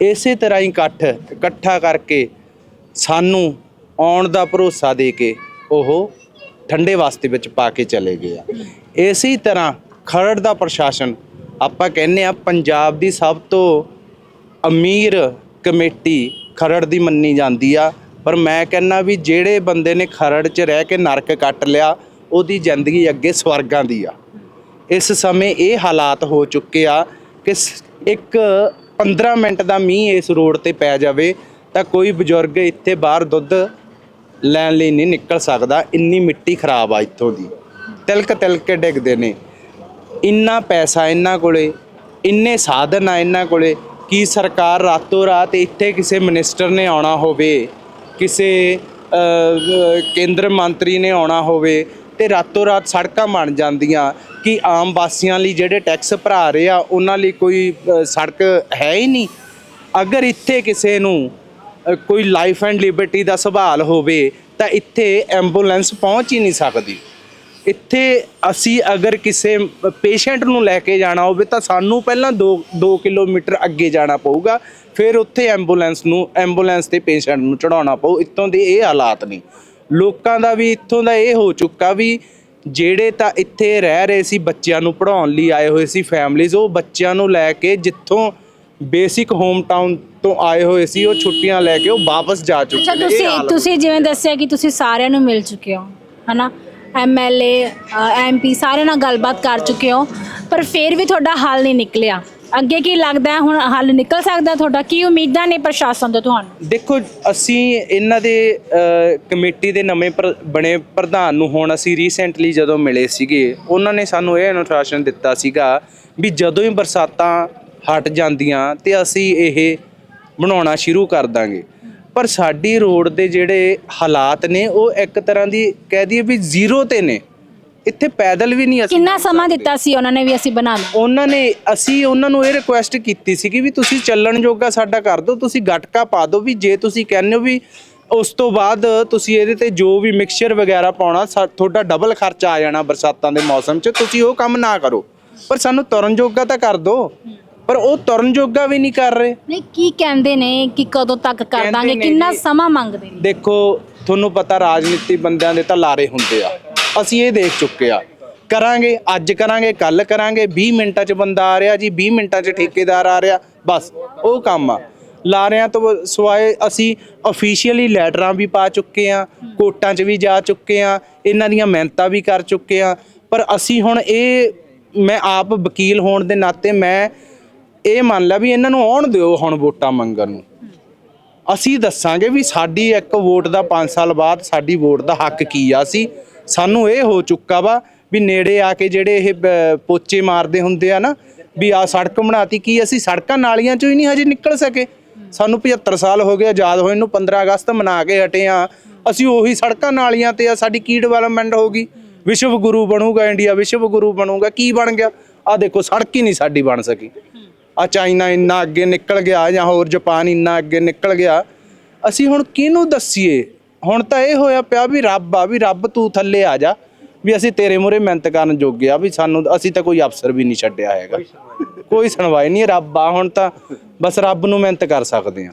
ਇਸੇ ਤਰ੍ਹਾਂ ਹੀ ਇਕੱਠ, ਇਕੱਠਾ ਕਰਕੇ ਸਾਨੂੰ ਆਉਣ ਦਾ ਭਰੋਸਾ ਦੇ ਕੇ ਉਹ ਠੰਡੇ ਵਾਸਤੇ ਵਿੱਚ ਪਾ ਕੇ ਚਲੇ ਗਏ ਆ। ਇਸੇ ਤਰ੍ਹਾਂ ਖਰੜ ਦਾ ਪ੍ਰਸ਼ਾਸਨ, ਆਪਾਂ ਕਹਿੰਨੇ ਆ ਪੰਜਾਬ ਦੀ ਸਭ ਤੋਂ ਅਮੀਰ ਕਮੇਟੀ ਖਰੜ ਦੀ ਮੰਨੀ ਜਾਂਦੀ ਆ। ਪਰ ਮੈਂ ਕਹਿੰਨਾ ਵੀ ਜਿਹੜੇ ਬੰਦੇ ਨੇ ਖਰੜ 'ਚ ਰਹਿ ਕੇ ਨਰਕ ਕੱਟ ਲਿਆ, ਉਹਦੀ ਜ਼ਿੰਦਗੀ ਅੱਗੇ ਸਵਰਗਾਂ ਦੀ ਆ। ਇਸ ਸਮੇਂ ਇਹ ਹਾਲਾਤ ਹੋ ਚੁੱਕੇ ਆ ਕਿ ਸ- ਇੱਕ 15 ਮਿੰਟ ਦਾ ਮੀਂਹ ਇਸ ਰੋਡ ਤੇ ਪੈ ਜਾਵੇ, ਤਾਂ ਕੋਈ ਬਜ਼ੁਰਗ ਇੱਥੇ ਬਾਹਰ ਦੁੱਧ ਲੈਣ ਲਈ ਨਹੀਂ ਨਿਕਲ ਸਕਦਾ। ਇੰਨੀ ਮਿੱਟੀ ਖਰਾਬ ਆ ਇੱਥੋਂ ਦੀ। ਤਿਲਕ ਤਿਲਕ ਕੇ ਡਿੱਗਦੇ ਨੇ। ਇੰਨਾ ਪੈਸਾ ਇਹਨਾਂ ਕੋਲੇ, ਇੰਨੇ ਸਾਧਨ ਆ ਇਹਨਾਂ ਕੋਲੇ, ਕੀ ਸਰਕਾਰ ਰਾਤੋਂ ਰਾਤ ਇੱਥੇ ਕਿਸੇ ਮਿਨਿਸਟਰ ਨੇ ਆਉਣਾ ਹੋਵੇ, ਕਿਸੇ ਕੇਂਦਰ ਮੰਤਰੀ ਨੇ ਆਉਣਾ ਹੋਵੇ, ਤੇ ਰਾਤੋਂ ਰਾਤ ਸੜਕਾਂ ਬਣ ਜਾਂਦੀਆਂ। ਕਿ ਆਮ ਵਾਸੀਆਂ ਲਈ ਜਿਹੜੇ ਟੈਕਸ ਭਰਾ ਰਹੇ ਆ, ਉਹਨਾਂ ਲਈ ਕੋਈ ਸੜਕ ਹੈ ਹੀ ਨਹੀਂ। ਅਗਰ ਇੱਥੇ ਕਿਸੇ ਨੂੰ ਕੋਈ ਲਾਈਫ ਐਂਡ ਲਿਬਰਟੀ ਦਾ ਸਵਾਲ ਹੋਵੇ, ਤਾਂ ਇੱਥੇ ਐਂਬੂਲੈਂਸ ਪਹੁੰਚ ਹੀ ਨਹੀਂ ਸਕਦੀ। ਇੱਥੇ ਅਸੀਂ ਅਗਰ ਕਿਸੇ ਪੇਸ਼ੈਂਟ ਨੂੰ ਲੈ ਕੇ ਜਾਣਾ ਹੋਵੇ, ਤਾਂ ਸਾਨੂੰ ਪਹਿਲਾਂ 2 2 ਕਿਲੋਮੀਟਰ ਅੱਗੇ ਜਾਣਾ ਪਊਗਾ। ਫਿਰ ਉੱਥੇ ਐਂਬੂਲੈਂਸ ਨੂੰ ਐਂਬੂਲੈਂਸ ਤੇ ਪੇਸ਼ੈਂਟ ਨੂੰ ਚੜਾਉਣਾ ਪਊ। ਇੱਥੋਂ ਦੇ ਇਹ ਹਾਲਾਤ ਨੇ। ਲੋਕਾਂ ਦਾ ਵੀ ਇੱਥੋਂ ਦਾ ਇਹ ਹੋ ਚੁੱਕਾ ਵੀ ਜਿਹੜੇ ਤਾਂ ਇੱਥੇ ਰਹਿ ਰਹੇ ਸੀ ਬੱਚਿਆਂ ਨੂੰ ਪੜਾਉਣ ਲਈ ਆਏ ਹੋਏ ਸੀ ਫੈਮਲੀਜ਼ ਉਹ ਬੱਚਿਆਂ ਨੂੰ ਲੈ ਕੇ ਜਿੱਥੋਂ ਬੇਸਿਕ ਹੋਮ ਟਾਊਨ ਤੋਂ ਆਏ ਹੋਏ ਸੀ ਉਹ ਛੁੱਟੀਆਂ ਲੈ ਕੇ ਉਹ ਵਾਪਸ ਜਾ ਚੁੱਕੇ ਅੱਛਾ ਨੇ। ਇਹ ਤੁਸੀਂ ਤੁਸੀਂ ਜਿਵੇਂ ਦੱਸਿਆ ਕਿ ਤੁਸੀਂ ਸਾਰਿਆਂ ਨੂੰ ਮਿਲ ਚੁੱਕੇ ਹੋ ਹਨਾ? ਐਮਐਲਏ ਐਮਪੀ ਸਾਰਿਆਂ ਨਾਲ ਗੱਲਬਾਤ ਕਰ ਚੁੱਕੇ ਹੋ ਪਰ ਫਿਰ ਵੀ ਤੁਹਾਡਾ ਹੱਲ ਨਹੀਂ ਨਿਕਲਿਆ। ਅੱਗੇ ਕੀ ਲੱਗਦਾ ਹੈ? ਹੁਣ ਹੱਲ ਨਿਕਲ ਸਕਦਾ ਤੁਹਾਡਾ? ਕੀ ਉਮੀਦਾਂ ਨੇ ਪ੍ਰਸ਼ਾਸਨ ਤੋਂ ਤੁਹਾਨੂੰ? ਦੇਖੋ, ਅਸੀਂ ਇਹਨਾਂ ਦੇ ਕਮੇਟੀ ਦੇ ਨਵੇਂ ਪ੍ਰ- ਬਣੇ ਪ੍ਰਧਾਨ ਨੂੰ ਹੁਣ ਅਸੀਂ ਰੀਸੈਂਟਲੀ ਜਦੋਂ ਮਿਲੇ ਸੀਗੇ, ਉਹਨਾਂ ਨੇ ਸਾਨੂੰ ਇਹ ਅਨੁਸ਼ਾਸਨ ਦਿੱਤਾ ਸੀਗਾ ਵੀ ਜਦੋਂ ਹੀ ਬਰਸਾਤਾਂ ਹਟ ਜਾਂਦੀਆਂ ਤੇ ਅਸੀਂ ਇਹ ਬਣਾਉਣਾ ਸ਼ੁਰੂ ਕਰ ਦਾਂਗੇ। ਪਰ ਸਾਡੀ ਰੋਡ ਦੇ ਜਿਹੜੇ ਹਾਲਾਤ ਨੇ, ਉਹ ਇੱਕ ਤਰ੍ਹਾਂ ਦੀ ਕਹਿ ਦਈਏ ਵੀ ਜ਼ੀਰੋ ਤੇ ਨੇ। ਇੱਥੇ ਪੈਦਲ ਵੀ ਨਹੀਂ ਅਸੀਂ ਕਿੰਨਾ ਸਮਾਂ ਦਿੱਤਾ ਸੀ ਉਹਨਾਂ ਨੇ ਵੀ ਅਸੀਂ ਬਣਾ ਦਾਂ ਉਹਨਾਂ ਨੇ ਅਸੀਂ ਉਹਨਾਂ ਨੂੰ ਇਹ ਰਿਕੁਐਸਟ ਕੀਤੀ ਸੀ ਕਿ ਵੀ ਤੁਸੀਂ ਚੱਲਣ ਜੋਗਾ ਸਾਡਾ ਕਰ ਦਿਓ ਤੁਸੀਂ ਗਟਕਾ ਪਾ ਦਿਓ ਵੀ ਜੇ ਤੁਸੀਂ ਕਹਿੰਦੇ ਹੋ ਵੀ ਉਸ ਤੋਂ ਬਾਅਦ ਤੁਸੀਂ ਇਹਦੇ ਤੇ ਜੋ ਵੀ ਮਿਕਸਚਰ ਵਗੈਰਾ ਪਾਉਣਾ ਸਾ- ਤੁਹਾਡਾ ਡਬਲ ਖਰਚਾ ਆ ਜਾਣਾ ਬਰਸਾਤਾਂ ਦੇ ਮੌਸਮ 'ਚ ਤੁਸੀਂ ਉਹ ਕੰਮ ਨਾ ਕਰੋ। ਪਰ ਸਾਨੂੰ ਤੁਰਨ ਜੋਗਾ ਤਾਂ ਕਰ ਦਿਓ ਪਰ ਉਹ ਤੁਰਨ ਜੋਗਾ ਵੀ ਨਹੀਂ ਕਰ ਰਹੇ। ਨਹੀਂ ਕੀ ਕਹਿੰਦੇ ਨੇ ਕਿ ਕਦੋਂ ਤੱਕ ਕਰ ਕਹਿੰਦੇ ਦਾਂਗੇ ਨੇ ਕਿੰਨਾ ਜੀ- ਸਮਾਂ ਮੰਗਦੇ ਨੇ? ਦੇਖੋ ਤੁਹਾਨੂੰ ਪਤਾ ਰਾਜਨੀਤੀ ਬੰਦਿਆਂ ਦੇ ਤਾਂ ਲਾਰੇ ਹੁੰਦੇ ਆ। ਅਸੀਂ ਇਹ ਦੇਖ ਚੁੱਕੇ ਆ। ਕਰਾਂਗੇ, ਅੱਜ ਕਰਾਂਗੇ ਕੱਲ ਕਰਾਂਗੇ 20 ਮਿੰਟਾਂ 'ਚ ਬੰਦਾ ਆ ਰਿਹਾ ਜੀ 20 ਮਿੰਟਾਂ 'ਚ ਠੇਕੇਦਾਰ ਆ ਰਿਹਾ, ਬਸ, ਉਹ ਕੰਮ ਆ। ਲਾਰਿਆਂ ਤੋਂ ਸਵਾਏ ਅਸੀਂ ਅਫੀਸ਼ੀਅਲੀ ਲੈਟਰਾਂ ਵੀ ਪਾ ਚੁੱਕੇ ਆ ਕੋਟਾਂ 'ਚ ਵੀ ਜਾ ਚੁੱਕੇ ਆ ਇਹਨਾਂ ਦੀਆਂ ਮਿਹਨਤਾਂ ਵੀ ਕਰ ਚੁੱਕੇ ਆ ਪਰ ਅਸੀਂ ਹੁਣ ਇਹ, ਮੈਂ ਆਪ ਵਕੀਲ ਹੋਣ ਦੇ ਨਾਤੇ ਮੈਂ ਇਹ ਮੰਨ ਲਿਆ ਵੀ ਇਹਨਾਂ ਨੂੰ ਆਉਣ ਦਿਓ ਹੁਣ ਵੋਟਾਂ ਮੰਗਣ ਨੂੰ। ਅਸੀਂ ਦੱਸਾਂਗੇ ਵੀ ਸਾਡੀ ਇੱਕ ਵੋਟ ਦਾ 5 ਸਾਲ ਬਾਅਦ ਸਾਡੀ ਵੋਟ ਦਾ ਹੱਕ ਕੀ ਆ ਸੀ ਸਾਨੂੰ ਇਹ ਹੋ ਚੁੱਕਾ ਵਾ ਵੀ ਨੇੜੇ ਆ ਕੇ ਜਿਹੜੇ ਇਹ ਪੋਚੇ ਮਾਰਦੇ ਹੁੰਦੇ ਆ ਨਾ, ਵੀ ਆ ਸੜਕ ਬਣਾਤੀ ਕੀ ਅਸੀਂ ਸੜਕਾਂ ਨਾਲੀਆਂ ਚੋਂ ਹੀ ਨਹੀਂ ਹਜੇ ਨਿਕਲ ਸਕੇ। ਸਾਨੂੰ 75 ਸਾਲ ਹੋ ਗਏ ਆਜ਼ਾਦ ਹੋਏ ਨੂੰ 15 ਅਗਸਤ ਮਨਾ ਕੇ ਹਟੇ ਆ। ਅਸੀਂ ਉਹੀ ਸੜਕਾਂ ਨਾਲੀਆਂ ਤੇ ਆ, ਸਾਡੀ ਕੀ ਡਿਵੈਲਪਮੈਂਟ ਹੋਗੀ ਵਿਸ਼ਵ ਗੁਰੂ ਬਣੂਗਾ ਇੰਡੀਆ, ਵਿਸ਼ਵ ਗੁਰੂ ਬਣੂਗਾ, ਕੀ ਬਣ ਗਿਆ? ਆ ਦੇਖੋ, ਸੜਕ ਹੀ ਨਹੀਂ ਸਾਡੀ ਬਣ ਸਕੀ। ਆ ਚਾਈਨਾ ਇੰਨਾ ਅੱਗੇ ਨਿਕਲ ਗਿਆ ਜਾਂ ਹੋਰ ਜਾਪਾਨ ਇੰਨਾ ਅੱਗੇ ਨਿਕਲ ਗਿਆ। ਅਸੀਂ ਹੁਣ ਕਿਹਨੂੰ ਦੱਸੀਏ? ਹੁਣ ਤਾਂ ਇਹ ਹੋਇਆ ਪਿਆ ਵੀ ਰੱਬ ਆ ਵੀ ਰੱਬ ਤੂੰ ਥੱਲੇ ਆ ਜਾ ਵੀ ਅਸੀਂ ਤੇਰੇ ਮੂਹਰੇ ਮਿਹਨਤ ਕਰਨ ਜੋਗੇ ਆ ਵੀ ਸਾਨੂੰ ਅਸੀਂ ਤਾਂ ਕੋਈ ਅਫਸਰ ਵੀ ਨਹੀਂ ਛੱਡਿਆ ਹੈਗਾ। ਕੋਈ ਸੁਣਵਾਈ ਨਹੀਂ ਰੱਬ ਆ ਹੁਣ ਤਾਂ ਬਸ ਰੱਬ ਨੂੰ ਮਿਹਨਤ ਕਰ ਸਕਦੇ ਆ।